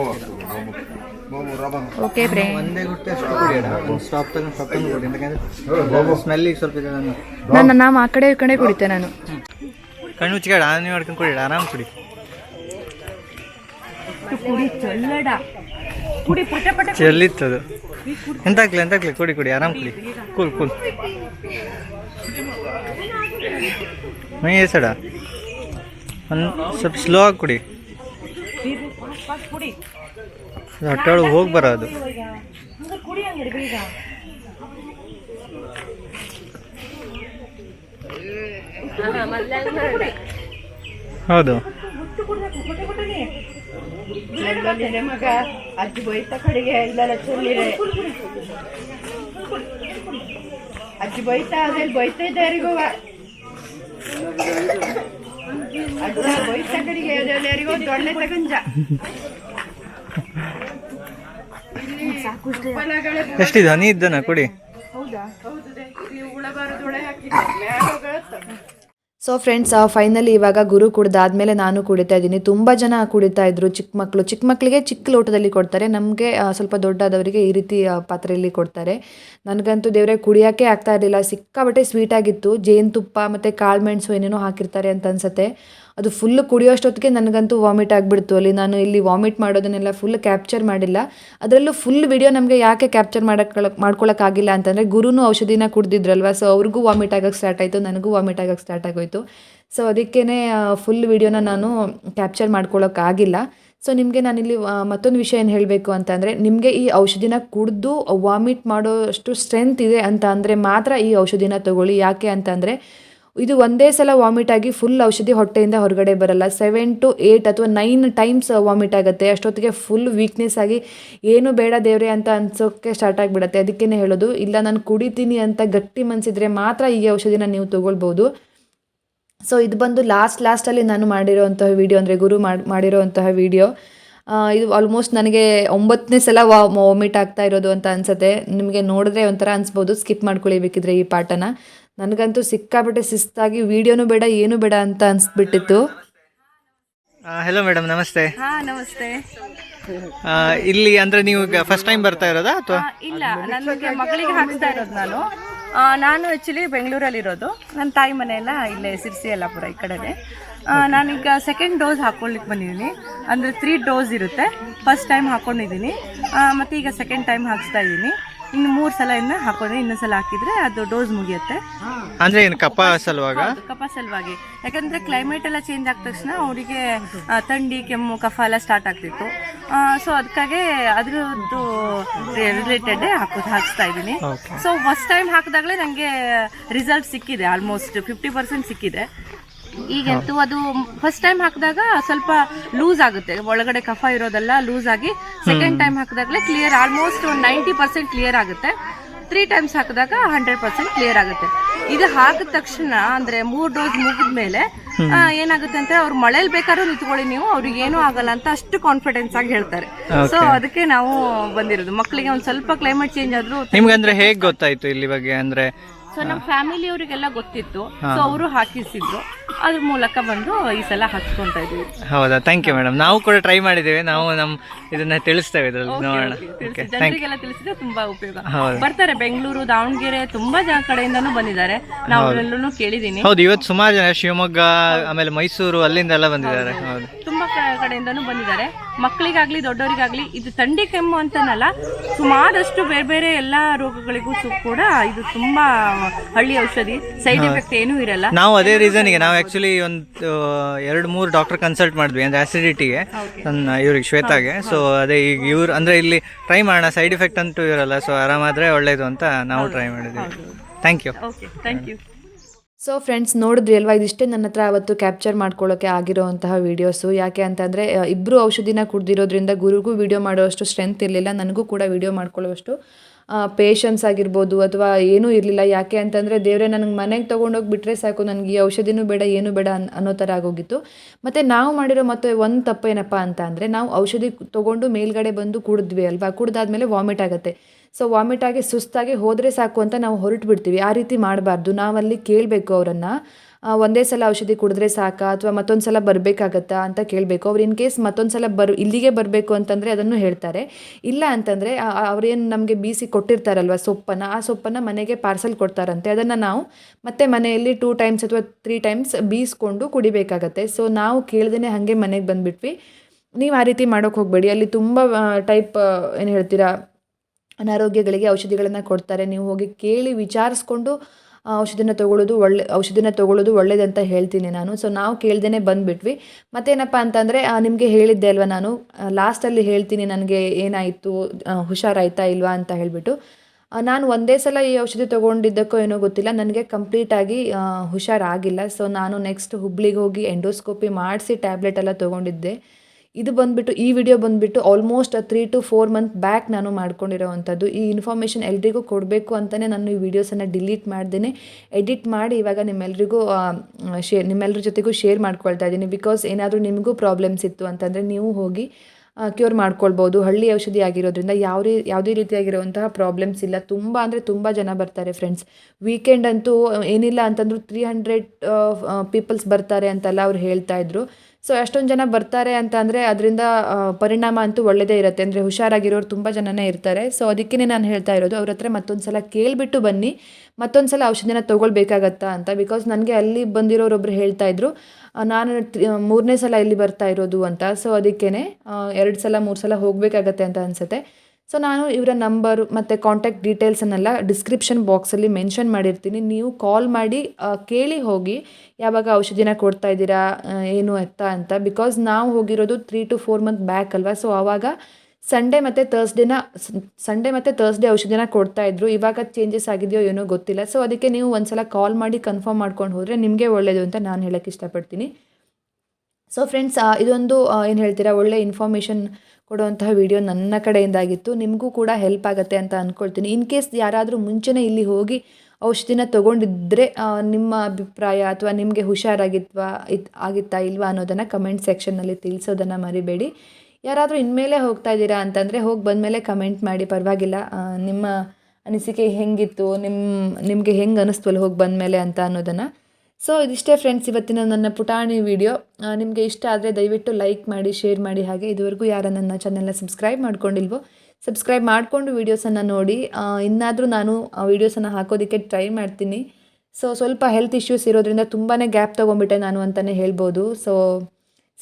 ಓಕೆ ಬ್ರೇ ಒಂದೇ ಗುಟ್ಟೆ ಅಷ್ಟು ಕುಡಿಯೋಣ ಒಂದು ಸ್ಟಾಪ್ ತಗೊಂಡು ಸ್ಟಾಪ್ ತಗೊಂಡು ಕುಡಿ. ಯಾಕಂದ್ರೆ ಸ್ಮೆಲ್ಲಿಗೆ ಸ್ವಲ್ಪ ಇದೆ ನಾನು ನಾನು ನಾವು ಆ ಕಡೆ ಈ ಕಡೆ ಕುಡಿತೆ ನಾನು. ಕಣ್ಣು ಮುಚ್ಚಿಗಾಡ ನೀವು ಮಾಡ್ಕೊಂಡು ಕುಡಿ ಆರಾಮ್ ಕುಡಿ. ಚೆಲ್ಲಿತ್ತದು. ಎಂತ ಹಾಕ್ಲಿ ಎಂತ ಹಾಕ್ಲಿ ಕುಡಿ ಕುಡಿ ಆರಾಮ್ ಕುಡಿ. Cool cool. ಮೈ ಎಸಡ? ಒಂದು ಸ್ವಲ್ಪ ಸ್ಲೋ ಆಗಿ ಕುಡಿ. ಹೊಟ್ಟೆ ಒಳಗೆ ಹೋಗಿ ಬರೋದು. ಹೌದು. ಮಗ ಅಜ್ಜಿ ಬೈತ ಕಡೆಗೆ ಇಲ್ಲೆಲ್ಲ ಚೆಲ್ಲಿರೆ ಅಜ್ಜಿ ಬೈತಾ ಅದ್ರಲ್ಲಿ ಬೈತಾ ಇದ್ದಾರೆ ಯಾರಿಗೂ ಅಜ್ಜ ಬೈತ ಕಡೆಗೆ ಯಾರಿಗೋ ದೊಣ್ಣೆ ತಗಂಜ ಎಷ್ಟಿದೆ? ಹನಿ ಇದ್ದಾನ? ಕೊಡಿ. ಹೌದಾ? ಹೌದು ಉಳಬಾರದು ಮ್ಯಾಗ ಹೋಗತ್ತ ಸೊ ಫ್ರೆಂಡ್ಸ್ ಫೈನಲಿ ಇವಾಗ ಗುರು ಕುಡ್ದಾದ್ಮೇಲೆ ನಾನು ಕುಡಿತಾ ಇದ್ದೀನಿ. ತುಂಬ ಜನ ಕುಡಿತಾ ಇದ್ರು ಚಿಕ್ಕ ಮಕ್ಕಳು ಚಿಕ್ಕ ಮಕ್ಕಳಿಗೆ ಚಿಕ್ಕ ಲೋಟದಲ್ಲಿ ಕೊಡ್ತಾರೆ. ನಮಗೆ ಸ್ವಲ್ಪ ದೊಡ್ಡಾದವರಿಗೆ ಈ ರೀತಿ ಪಾತ್ರೆಯಲ್ಲಿ ಕೊಡ್ತಾರೆ. ನನಗಂತೂ ದೇವರೇ ಕುಡಿಯೋಕ್ಕೆ ಆಗ್ತಾ ಇರಲಿಲ್ಲ. ಸಿಕ್ಕಾಬಟ್ಟೆ ಸ್ವೀಟಾಗಿತ್ತು ಜೇನುತುಪ್ಪ ಮತ್ತು ಕಾಳುಮೆಣಸು ಏನೇನೋ ಹಾಕಿರ್ತಾರೆ ಅಂತ ಅನ್ಸುತ್ತೆ. ಅದು ಫುಲ್ ಕುಡಿಯೋಷ್ಟೊತ್ತಿಗೆ ನನಗಂತೂ ವಾಮಿಟ್ ಆಗಿಬಿಡ್ತು. ಅಲ್ಲಿ ನಾನು ಇಲ್ಲಿ ವಾಮಿಟ್ ಮಾಡೋದನ್ನೆಲ್ಲ ಫುಲ್ ಕ್ಯಾಪ್ಚರ್ ಮಾಡಿಲ್ಲ. ಅದರಲ್ಲೂ ಫುಲ್ ವಿಡಿಯೋ ನಮಗೆ ಯಾಕೆ ಕ್ಯಾಪ್ಚರ್ ಮಾಡಕ್ಕೆ ಮಾಡ್ಕೊಳಕ್ಕಾಗಿಲ್ಲ ಅಂತಂದರೆ ಗುರುನು ಔಷಧಿನ ಕುಡ್ದಿದ್ರಲ್ವ? ಸೊ ಅವ್ರಿಗೂ ವಾಮಿಟ್ ಆಗೋಕ್ಕೆ ಸ್ಟಾರ್ಟ್ ಆಯಿತು, ನನಗೂ ವಾಮಿಟ್ ಆಗೋಕ್ಕೆ ಸ್ಟಾರ್ಟ್ ಆಗೋಯಿತು. ಸೊ ಅದಕ್ಕೇ ಫುಲ್ ವಿಡಿಯೋನ ನಾನು ಕ್ಯಾಪ್ಚರ್ ಮಾಡ್ಕೊಳ್ಳೋಕ್ಕಾಗಿಲ್ಲ ಸೊ ನಿಮಗೆ ನಾನಿಲ್ಲಿ ಮತ್ತೊಂದು ವಿಷಯ ಏನು ಹೇಳಬೇಕು ಅಂತಂದರೆ, ನಿಮಗೆ ಈ ಔಷಧಿನ ಕುಡಿದು ವಾಮಿಟ್ ಮಾಡೋಷ್ಟು ಸ್ಟ್ರೆಂತ್ ಇದೆ ಅಂತ ಅಂದರೆ ಮಾತ್ರ ಈ ಔಷಧಿನ ತಗೊಳ್ಳಿ. ಯಾಕೆ ಅಂತಂದರೆ ಇದು ಒಂದೇ ಸಲ ವಾಮಿಟ್ ಆಗಿ ಫುಲ್ ಔಷಧಿ ಹೊಟ್ಟೆಯಿಂದ ಹೊರಗಡೆ ಬರಲ್ಲ. ಸೆವೆನ್ ಟು ಏಯ್ಟ್ ಅಥವಾ ನೈನ್ ಟೈಮ್ಸ್ ವಾಮಿಟ್ ಆಗುತ್ತೆ. ಅಷ್ಟೊತ್ತಿಗೆ ಫುಲ್ ವೀಕ್ನೆಸ್ ಆಗಿ ಏನು ಬೇಡ ದೇವ್ರೆ ಅಂತ ಅನ್ಸೋಕ್ಕೆ ಸ್ಟಾರ್ಟ್ ಆಗಿಬಿಡುತ್ತೆ. ಅದಕ್ಕೇ ಹೇಳೋದು, ಇಲ್ಲ ನಾನು ಕುಡಿತೀನಿ ಅಂತ ಗಟ್ಟಿ ಮನಸ್ಸಿದ್ರೆ ಮಾತ್ರ ಈ ಔಷಧಿನ ನೀವು ತೊಗೊಳ್ಬೋದು. ಸೊ ಇದು ಬಂದು ಲಾಸ್ಟ್ ಲಾಸ್ಟಲ್ಲಿ ನಾನು ಮಾಡಿರೋವಂತಹ ವಿಡಿಯೋ ಅಂದರೆ ಗುರು ಮಾಡಿ, ಮಾಡಿರೋವಂತಹ ವಿಡಿಯೋ ಇದು ಆಲ್ಮೋಸ್ಟ್ ನನಗೆ ಒಂಬತ್ತನೇ ಸಲ ವಾ ವಾಮಿಟ್ ಆಗ್ತಾ ಇರೋದು ಅಂತ ಅನ್ಸುತ್ತೆ. ನಿಮಗೆ ನೋಡಿದ್ರೆ ಒಂಥರ ಅನ್ಸ್ಬೋದು. ಸ್ಕಿಪ್ ಮಾಡ್ಕೊಳ್ಳಿಬೇಕಿದ್ರೆ ಈ ಪಾಠನ. ನನಗಂತೂ ಸಿಕ್ಕಾಬಿಟ್ಟೆ ಸಿಸ್ತಾಗಿ ವಿಡಿಯೋನೂ ಬೇಡ ಏನು ಬೇಡ ಅಂತ ಅನ್ಸ್ಬಿಟ್ಟಿತ್ತು. ಹಲೋ ಮೇಡಮ್ ನಮಸ್ತೆ. ಹಾ ನಮಸ್ತೆ. ಆ, ಇಲ್ಲಿ ಅಂದ್ರೆ ನೀವು ಫಸ್ಟ್ ಟೈಮ್ ಬರ್ತಾ ಇರೋದಾ ಅಥವಾ? ಇಲ್ಲ ನನಗೆ ಮಗಳಿಗೆ ಹಾಕ್ತಾ ಇರೋದು ನಾನು. ನಾನು ನಾನು ಆ್ಯಕ್ಚುಲಿ ಬೆಂಗಳೂರಲ್ಲಿರೋದು ನನ್ನ ತಾಯಿ ಮನೆ ಎಲ್ಲ ಇಲ್ಲೇ ಸಿರ್ಸಿ ಯಲ್ಲಾಪುರ ಈ ಕಡೆನೆ. ಆ, ನಾನೀಗ ಸೆಕೆಂಡ್ ಡೋಸ್ ಹಾಕ್ಕೊಳ್ಲಿಕ್ಕೆ ಬಂದಿದ್ದೀನಿ. ಅಂದರೆ ತ್ರೀ ಡೋಸ್ ಇರುತ್ತೆ. ಫಸ್ಟ್ ಟೈಮ್ ಹಾಕ್ಕೊಂಡಿದ್ದೀನಿ ಮತ್ತು ಮತ್ತೆ ಈಗ ಸೆಕೆಂಡ್ ಟೈಮ್ ಹಾಕ್ಸ್ತಾ ಇದ್ದೀನಿ. ಇನ್ನು ಮೂರು ಸಲ ಇನ್ನ ಹಾಕೋದ್ರೆ ಇನ್ನೊಂದು ಸಲ ಹಾಕಿದ್ರೆ ಅದು ಡೋಸ್ ಮುಗಿಯುತ್ತೆ. ಅಂದ್ರೆ ಏನು ಕಪ್ಪ ಸಲುವಾಗ? ಹೌದು, ಕಫ ಸಲುವಾಗಿ. ಯಾಕಂದ್ರೆ ಕ್ಲೈಮೇಟ್ ಎಲ್ಲ ಚೇಂಜ್ ಆದ ತಕ್ಷಣ ಅವರಿಗೆ ಥಂಡಿ ಕೆಮ್ಮು ಕಫ ಎಲ್ಲ ಸ್ಟಾರ್ಟ್ ಆಗ್ತಿತ್ತು. ಸೊ ಅದಕ್ಕಾಗಿ ಅದ್ರದ್ದು ರಿಲೇಟೆಡ್ ಹಾಕೋದು ಹಾಕ್ಸ್ತಾ ಇದ್ದೀನಿ. ಸೊ ಫಸ್ಟ್ ಟೈಮ್ ಹಾಕಿದಾಗಲೇ ನನಗೆ ರಿಸಲ್ಟ್ ಸಿಕ್ಕಿದೆ ಆಲ್ಮೋಸ್ಟ್ ಫಿಫ್ಟಿ ಪರ್ಸೆಂಟ್ ಸಿಕ್ಕಿದೆ. ಈಗಂತೂ ಅದು ಫಸ್ಟ್ ಟೈಮ್ ಹಾಕಿದಾಗ ಸ್ವಲ್ಪ ಲೂಸ್ ಆಗುತ್ತೆ. ಒಳಗಡೆ ಕಫ ಇರೋದೆಲ್ಲ ಲೂಸ್ ಆಗಿ ಸೆಕೆಂಡ್ ಟೈಮ್ ಹಾಕಿದಾಗಲೇ ಕ್ಲಿಯರ್ ಆಲ್ಮೋಸ್ಟ್ ಒಂದು ನೈಂಟಿ ಪರ್ಸೆಂಟ್ ಕ್ಲಿಯರ್ ಆಗುತ್ತೆ. ತ್ರೀ ಟೈಮ್ಸ್ ಹಾಕಿದಾಗ ಹಂಡ್ರೆಡ್ ಪರ್ಸೆಂಟ್ ಕ್ಲಿಯರ್ ಆಗುತ್ತೆ. ಇದು ಹಾಕಿದ ತಕ್ಷಣ ಅಂದ್ರೆ ಮೂರ್ ಡೋಸ್ ಮುಗಿದ ಮೇಲೆ ಏನಾಗುತ್ತೆ ಅಂತ ಅವ್ರು ಮಳೇಲಿ ಬೇಕಾದ್ರೂ ನಿಂತ್ಕೊಳ್ಳಿ ನೀವು ಅವ್ರಿಗೆ ಏನೂ ಆಗಲ್ಲ ಅಂತ ಅಷ್ಟು ಕಾನ್ಫಿಡೆನ್ಸ್ ಆಗಿ ಹೇಳ್ತಾರೆ. ಸೊ ಅದಕ್ಕೆ ನಾವು ಬಂದಿರೋದು. ಮಕ್ಕಳಿಗೆ ಒಂದ್ ಸ್ವಲ್ಪ ಕ್ಲೈಮೇಟ್ ಚೇಂಜ್ ಆದ್ರೂ ನಿಮ್ಗಂದ್ರೆ ಹೇಗೆ ಗೊತ್ತಾಯ್ತು ಇಲ್ಲಿ ಬಗ್ಗೆ? ಅಂದ್ರೆ ಸೊ ನಮ್ಮ ಫ್ಯಾಮಿಲಿ ಅವರಿಗೆಲ್ಲ ಗೊತ್ತಿತ್ತು. ಸೊ ಅವರು ಹಾಕಿಸಿದ್ರು. ಅದ್ರ ಮೂಲಕ ಬಂದು ಈ ಸಲ ಹಚ್ಕೊಂತ ಇದೀವಿ ಹೌದಾ? ಥ್ಯಾಂಕ್ ಯು ಮೇಡಮ್ ನಾವು ಕೂಡ ಟ್ರೈ ಮಾಡಿದ್ದೇವೆ. ನಾವು ನಮ್ ಇದನ್ನ ತಿಳಿಸ್ತೇವೆ ಇದ್ರಲ್ಲಿ. ನೋಡೋಣ. ಓಕೆ ಥ್ಯಾಂಕ್ ಜನರಿಗೆಲ್ಲ ತಿಳಿಸಿದ್ರೆ ತುಂಬಾ ಉಪಯೋಗ. ಹೌದು. ಬರ್ತಾರೆ. ಬೆಂಗಳೂರು ದಾವಣಗೆರೆ ತುಂಬಾ ಜನ ಕಡೆಯಿಂದಾನು ಬಂದಿದ್ದಾರೆ. ನಾವು ಎಲ್ಲೂ ಕೇಳಿದೀನಿ ಹೌದು ಇವತ್ತು ಸುಮಾರು ಜನ ಶಿವಮೊಗ್ಗ ಆಮೇಲೆ ಮೈಸೂರು ಅಲ್ಲಿಂದ ಎಲ್ಲ ಬಂದಿದ್ದಾರೆ. ಹೌದು. ತುಂಬಾ ಕ- ಕಡೆಯಿಂದಾನು ಬಂದಿದ್ದಾರೆ. ಮಕ್ಕಳಿಗಾಗ್ಲಿ ದೊಡ್ಡವರಿಗಾಗ್ಲಿ ಇದು ಥಂಡಿ ಕೆಮ್ಮು ಅಂತನಲ್ಲ ಸುಮಾರಷ್ಟು ಬೇರೆ ಬೇರೆ ಎಲ್ಲಾ ರೋಗಗಳಿಗೂ ಸು- ಕೂಡ ಇದು ತುಂಬಾ ಹಳ್ಳಿ ಔಷಧಿ. ಸೈಡ್ ಎಫೆಕ್ಟ್ ಏನೂ ಇರಲ್ಲ. ನಾವು ಅದೇ ರೀಸನ್ಗೆ ನಾವು ಆಕ್ಚುಲಿ ಒಂದು ಎರಡು ಮೂರು ಡಾಕ್ಟರ್ ಕನ್ಸಲ್ಟ್ ಮಾಡಿದ್ವಿ ಅಂದ್ರೆ ಆಸಿಡಿಟಿಗೆ ನನ್ನ ಇವ್ರಿಗೆ ಶ್ವೇತಾಗೆ. ಸೊ ಅದೇ ಈಗ ಇವ್ರು ಅಂದ್ರೆ ಇಲ್ಲಿ ಟ್ರೈ ಮಾಡೋಣ ಸೈಡ್ ಎಫೆಕ್ಟ್ ಅಂತೂ ಇರಲ್ಲ. ಸೊ ಆರಾಮಾದರೆ ಒಳ್ಳೇದು ಅಂತ ನಾವು ಟ್ರೈ ಮಾಡಿದ್ವಿ. Thank you okay thank you so friends ನೋಡಿದ್ರಿ ಅಲ್ವಾ? ಇದಿಷ್ಟೇ ನನ್ನ ಹತ್ರ ಅವತ್ತು ಕ್ಯಾಪ್ಚರ್ ಮಾಡ್ಕೊಳ್ಳೋಕೆ ಆಗಿರೋವಂತಹ ವೀಡಿಯೋಸು ಯಾಕೆ ಅಂತಂದರೆ ಇಬ್ಬರು ಔಷಧಿನ ಕುಡ್ದಿರೋದ್ರಿಂದ ಗುರುಗೂ ವಿಡಿಯೋ ಮಾಡೋಷ್ಟು ಸ್ಟ್ರೆಂತ್ ಇರಲಿಲ್ಲ ನನಗೂ ಕೂಡ ವೀಡಿಯೋ ಮಾಡ್ಕೊಳ್ಳೋಷ್ಟು ಪೇಷನ್ಸ್ ಆಗಿರ್ಬೋದು ಅಥವಾ ಏನೂ ಇರಲಿಲ್ಲ. ಯಾಕೆ ಅಂತಂದರೆ ದೇವರೇ ನನಗೆ ಮನೆಗೆ ತೊಗೊಂಡೋಗಿ ಬಿಟ್ಟರೆ ಸಾಕು. ನನಗೆ ಈ ಔಷಧಿನೂ ಬೇಡ, ಏನೂ ಬೇಡ ಅನ್, ಅನ್ನೋ ಥರ ಆಗೋಗಿತ್ತು. ಮತ್ತು ನಾವು ಮಾಡಿರೋ ಮತ್ತೆ ಒಂದು ತಪ್ಪು ಏನಪ್ಪ ಅಂತ ಅಂದರೆ ನಾವು ಔಷಧಿ ತೊಗೊಂಡು ಮೇಲ್ಗಡೆ ಬಂದು ಕುಡಿದ್ವಿ ಅಲ್ವಾ? ಕುಡ್ದಾದ್ಮೇಲೆ ವಾಮಿಟ್ ಆಗುತ್ತೆ. ಸೊ ವಾಮಿಟ್ ಆಗಿ ಸುಸ್ತಾಗಿ ಹೋದರೆ ಸಾಕು ಅಂತ ನಾವು ಹೊರಟು ಬಿಡ್ತೀವಿ. ಆ ರೀತಿ ಮಾಡಬಾರ್ದು. ನಾವಲ್ಲಿ ಕೇಳಬೇಕು ಅವರನ್ನು. ಒಂದೇ ಸಲ ಔಷಧಿ ಕುಡಿದ್ರೆ ಸಾಕಾ ಅಥವಾ ಮತ್ತೊಂದು ಸಲ ಬರಬೇಕಾಗತ್ತಾ ಅಂತ ಕೇಳಬೇಕು. ಅವ್ರು ಇನ್ ಕೇಸ್ ಮತ್ತೊಂದು ಸಲ ಬರ್, ಇಲ್ಲಿಗೆ ಬರಬೇಕು ಅಂತಂದರೆ ಅದನ್ನು ಹೇಳ್ತಾರೆ. ಇಲ್ಲ ಅಂತಂದರೆ ಅವ್ರೇನು ನಮಗೆ ಬೀಸಿ ಕೊಟ್ಟಿರ್ತಾರಲ್ವ ಸೊಪ್ಪನ್ನು, ಆ ಸೊಪ್ಪನ್ನು ಮನೆಗೆ ಪಾರ್ಸಲ್ ಕೊಡ್ತಾರಂತೆ. ಅದನ್ನು ನಾವು ಮತ್ತೆ ಮನೆಯಲ್ಲಿ ಟೂ ಟೈಮ್ಸ್ ಅಥವಾ ತ್ರೀ ಟೈಮ್ಸ್ ಬೀಸ್ಕೊಂಡು ಕುಡಿಬೇಕಾಗತ್ತೆ. ಸೊ ನಾವು ಕೇಳ್ದೇ ಹಾಗೆ ಮನೆಗೆ ಬಂದುಬಿಟ್ವಿ. ನೀವು ಆ ರೀತಿ ಮಾಡೋಕ್ಕೆ ಹೋಗಬೇಡಿ. ಅಲ್ಲಿ ತುಂಬ ಟೈಪ್ ಏನು ಹೇಳ್ತೀರಾ, ಅನಾರೋಗ್ಯಗಳಿಗೆ ಔಷಧಿಗಳನ್ನು ಕೊಡ್ತಾರೆ. ನೀವು ಹೋಗಿ ಕೇಳಿ ವಿಚಾರಿಸ್ಕೊಂಡು ಔಷಧಿನ ತೊಗೊಳ್ಳೋದು ಒಳ್ಳೆ, ಔಷಧಿನ ತೊಗೊಳ್ಳೋದು ಒಳ್ಳೇದಂತ ಹೇಳ್ತೀನಿ ನಾನು. ಸೊ ನಾವು ಕೇಳ್ದೇ ಬಂದುಬಿಟ್ವಿ. ಮತ್ತೇನಪ್ಪ ಅಂತಂದರೆ ನಿಮಗೆ ಹೇಳಿದ್ದೆ ಅಲ್ವಾ ನಾನು ಲಾಸ್ಟಲ್ಲಿ ಹೇಳ್ತೀನಿ ನನಗೆ ಏನಾಯಿತು ಹುಷಾರಾಯ್ತಾ ಇಲ್ವಾ ಅಂತ ಹೇಳಿಬಿಟ್ಟು. ನಾನು ಒಂದೇ ಸಲ ಈ ಔಷಧಿ ತೊಗೊಂಡಿದ್ದಕ್ಕೋ ಏನೋ ಗೊತ್ತಿಲ್ಲ, ನನಗೆ ಕಂಪ್ಲೀಟಾಗಿ ಹುಷಾರಾಗಿಲ್ಲ. ಸೊ ನಾನು ನೆಕ್ಸ್ಟ್ ಹುಬ್ಳಿಗೆ ಹೋಗಿ ಎಂಡೋಸ್ಕೋಪಿ ಮಾಡಿಸಿ ಟ್ಯಾಬ್ಲೆಟ್ ಎಲ್ಲ ತೊಗೊಂಡಿದ್ದೆ. ಇದು ಬಂದುಬಿಟ್ಟು, ಈ ವಿಡಿಯೋ ಬಂದುಬಿಟ್ಟು almost three to four month back ನಾನು ಮಾಡ್ಕೊಂಡಿರೋವಂಥದ್ದು ಈ ಇನ್ಫಾರ್ಮೇಷನ್ ಎಲ್ರಿಗೂ ಕೊಡಬೇಕು ಅಂತಲೇ ನಾನು ಈ ವಿಡಿಯೋಸನ್ನು ಡಿಲೀಟ್ ಮಾಡ್ದೇ ಎಡಿಟ್ ಮಾಡಿ ಇವಾಗ ನಿಮ್ಮೆಲ್ರಿಗೂ ಶೇರ್ ನಿಮ್ಮೆಲ್ಲರ ಜೊತೆಗೂ ಶೇರ್ ಮಾಡ್ಕೊಳ್ತಾ ಇದ್ದೀನಿ. ಬಿಕಾಸ್ ಏನಾದರೂ ನಿಮಗೂ ಪ್ರಾಬ್ಲಮ್ಸ್ ಇತ್ತು ಅಂತಂದರೆ ನೀವು ಹೋಗಿ ಕ್ಯೂರ್ ಮಾಡ್ಕೊಳ್ಬೋದು. ಹಳ್ಳಿ ಔಷಧಿ ಆಗಿರೋದ್ರಿಂದ ಯಾವುದೇ ಯಾವುದೇ ರೀತಿಯಾಗಿರುವಂತಹ ಪ್ರಾಬ್ಲಮ್ಸ್ ಇಲ್ಲ. ತುಂಬ ಅಂದರೆ ತುಂಬ ಜನ ಬರ್ತಾರೆ ಫ್ರೆಂಡ್ಸ್ ವೀಕೆಂಡ್ ಅಂತೂ ಏನಿಲ್ಲ ಅಂತಂದ್ರೂ ತ್ರೀ ಹಂಡ್ರೆಡ್ ಪೀಪಲ್ಸ್ ಬರ್ತಾರೆ ಅಂತೆಲ್ಲ ಅವ್ರು ಹೇಳ್ತಾ ಇದ್ರು. ಸೊ ಎಷ್ಟೊಂದು ಜನ ಬರ್ತಾರೆ ಅಂತ ಅಂದರೆ ಅದರಿಂದ ಪರಿಣಾಮ ಅಂತೂ ಒಳ್ಳೆಯದೇ ಇರುತ್ತೆ. ಅಂದರೆ ಹುಷಾರಾಗಿರೋರು ತುಂಬ ಜನನೇ ಇರ್ತಾರೆ. ಸೊ ಅದಕ್ಕೇ ನಾನು ಹೇಳ್ತಾ ಇರೋದು, ಅವ್ರ ಹತ್ರ ಮತ್ತೊಂದು ಸಲ ಕೇಳಿಬಿಟ್ಟು ಬನ್ನಿ. ಮತ್ತೊಂದು ಸಲ ಔಷಧಿನ ತೊಗೊಳ್ಬೇಕಾಗತ್ತಾ ಅಂತ. ಬಿಕಾಸ್ ನನಗೆ ಅಲ್ಲಿ ಬಂದಿರೋರೊಬ್ಬರು ಹೇಳ್ತಾ ಇದ್ರು ನಾನು ಮೂರನೇ ಸಲ ಇಲ್ಲಿ ಬರ್ತಾ ಇರೋದು ಅಂತ. ಸೊ ಅದಕ್ಕೇ ಎರಡು ಸಲ, ಮೂರು ಸಲ ಹೋಗಬೇಕಾಗತ್ತೆ ಅಂತ ಅನಿಸುತ್ತೆ. ಸೊ ನಾನು ಇವರ ನಂಬರ್ ಮತ್ತು ಕಾಂಟ್ಯಾಕ್ಟ್ ಡೀಟೇಲ್ಸನ್ನೆಲ್ಲ ಡಿಸ್ಕ್ರಿಪ್ಷನ್ ಬಾಕ್ಸಲ್ಲಿ ಮೆನ್ಷನ್ ಮಾಡಿರ್ತೀನಿ. ನೀವು ಕಾಲ್ ಮಾಡಿ ಕೇಳಿ ಹೋಗಿ, ಯಾವಾಗ ಔಷಧಿನ ಕೊಡ್ತಾ ಇದ್ದೀರಾ ಏನು ಎತ್ತ ಅಂತ. ಬಿಕಾಸ್ ನಾವು ಹೋಗಿರೋದು three to four month back ಅಲ್ವಾ. ಸೊ ಆವಾಗ ಸಂಡೇ ಮತ್ತು ತರ್ಸ್ಡೇನ ಸಂಡೇ ಮತ್ತು ತರ್ಸ್ಡೇ ಔಷಧಿನ ಕೊಡ್ತಾ ಇದ್ರು. ಇವಾಗ ಚೇಂಜಸ್ ಆಗಿದೆಯೋ ಏನೋ ಗೊತ್ತಿಲ್ಲ. ಸೊ ಅದಕ್ಕೆ ನೀವು ಒಂದ್ಸಲ ಕಾಲ್ ಮಾಡಿ ಕನ್ಫರ್ಮ್ ಮಾಡ್ಕೊಂಡು ಹೋದರೆ ನಿಮಗೆ ಒಳ್ಳೆಯದು ಅಂತ ನಾನು ಹೇಳೋಕ್ಕೆ ಇಷ್ಟಪಡ್ತೀನಿ. ಸೊ ಫ್ರೆಂಡ್ಸ್ ಇದೊಂದು ಏನು ಹೇಳ್ತೀರಾ, ಒಳ್ಳೆ ಇನ್ಫಾರ್ಮೇಷನ್ ಕೊಡುವಂತಹ ವಿಡಿಯೋ ನನ್ನ ಕಡೆಯಿಂದಾಗಿತ್ತು. ನಿಮಗೂ ಕೂಡ ಹೆಲ್ಪ್ ಆಗುತ್ತೆ ಅಂತ ಅಂದ್ಕೊಳ್ತೀನಿ ಇನ್ ಕೇಸ್ ಯಾರಾದರೂ ಮುಂಚೆನೇ ಇಲ್ಲಿ ಹೋಗಿ ಔಷಧಿನ ತೊಗೊಂಡಿದ್ದರೆ ನಿಮ್ಮ ಅಭಿಪ್ರಾಯ ಅಥವಾ ನಿಮಗೆ ಹುಷಾರಾಗಿತ್ವಾ, ಇತ್, ಆಗಿತ್ತಾ ಇಲ್ವಾ ಅನ್ನೋದನ್ನು ಕಮೆಂಟ್ ಸೆಕ್ಷನ್ನಲ್ಲಿ ತಿಳಿಸೋದನ್ನು ಮರಿಬೇಡಿ. ಯಾರಾದರೂ ಇನ್ಮೇಲೆ ಹೋಗ್ತಾ ಇದ್ದೀರಾ ಅಂತಂದರೆ ಹೋಗಿ ಬಂದಮೇಲೆ ಕಮೆಂಟ್ ಮಾಡಿ. ಪರವಾಗಿಲ್ಲ ನಿಮ್ಮ ಅನಿಸಿಕೆ ಹೆಂಗಿತ್ತು ನಿಮ್ಮ ನಿಮಗೆ ಹೆಂಗೆ ಅನ್ನಿಸ್ತು ಅಲ್ಲಿ ಹೋಗಿ ಬಂದಮೇಲೆ ಅಂತ ಅನ್ನೋದನ್ನು ಸೊ ಇದಿಷ್ಟೇ ಫ್ರೆಂಡ್ಸ್ ಇವತ್ತಿನ ನನ್ನ ಪುಟಾಣಿ ವಿಡಿಯೋ ನಿಮಗೆ ಇಷ್ಟ ಆದರೆ ದಯವಿಟ್ಟು ಲೈಕ್ ಮಾಡಿ ಶೇರ್ ಮಾಡಿ ಹಾಗೆ ಇದುವರೆಗೂ ಯಾರ ನನ್ನ ಚಾನೆಲ್ನ ಸಬ್ಸ್ಕ್ರೈಬ್ ಮಾಡ್ಕೊಂಡಿಲ್ವೋ ಸಬ್ಸ್ಕ್ರೈಬ್ ಮಾಡಿಕೊಂಡು ವೀಡಿಯೋಸನ್ನು ನೋಡಿ. ಇನ್ನಾದರೂ ನಾನು ವೀಡಿಯೋಸನ್ನು ಹಾಕೋದಕ್ಕೆ ಟ್ರೈ ಮಾಡ್ತೀನಿ. ಸೊ ಸ್ವಲ್ಪ ಹೆಲ್ತ್ ಇಶ್ಯೂಸ್ ಇರೋದ್ರಿಂದ ತುಂಬಾ ಗ್ಯಾಪ್ ತೊಗೊಂಬಿಟ್ಟೆ ನಾನು ಅಂತಲೇ ಹೇಳ್ಬೋದು. ಸೊ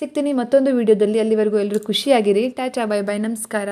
ಸಿಗ್ತೀನಿ ಮತ್ತೊಂದು ವೀಡಿಯೋದಲ್ಲಿ ಅಲ್ಲಿವರೆಗೂ ಎಲ್ಲರೂ ಖುಷಿಯಾಗಿರಿ. ಟಾಟಾ ಬಾಯ್ ಬೈ ನಮಸ್ಕಾರ.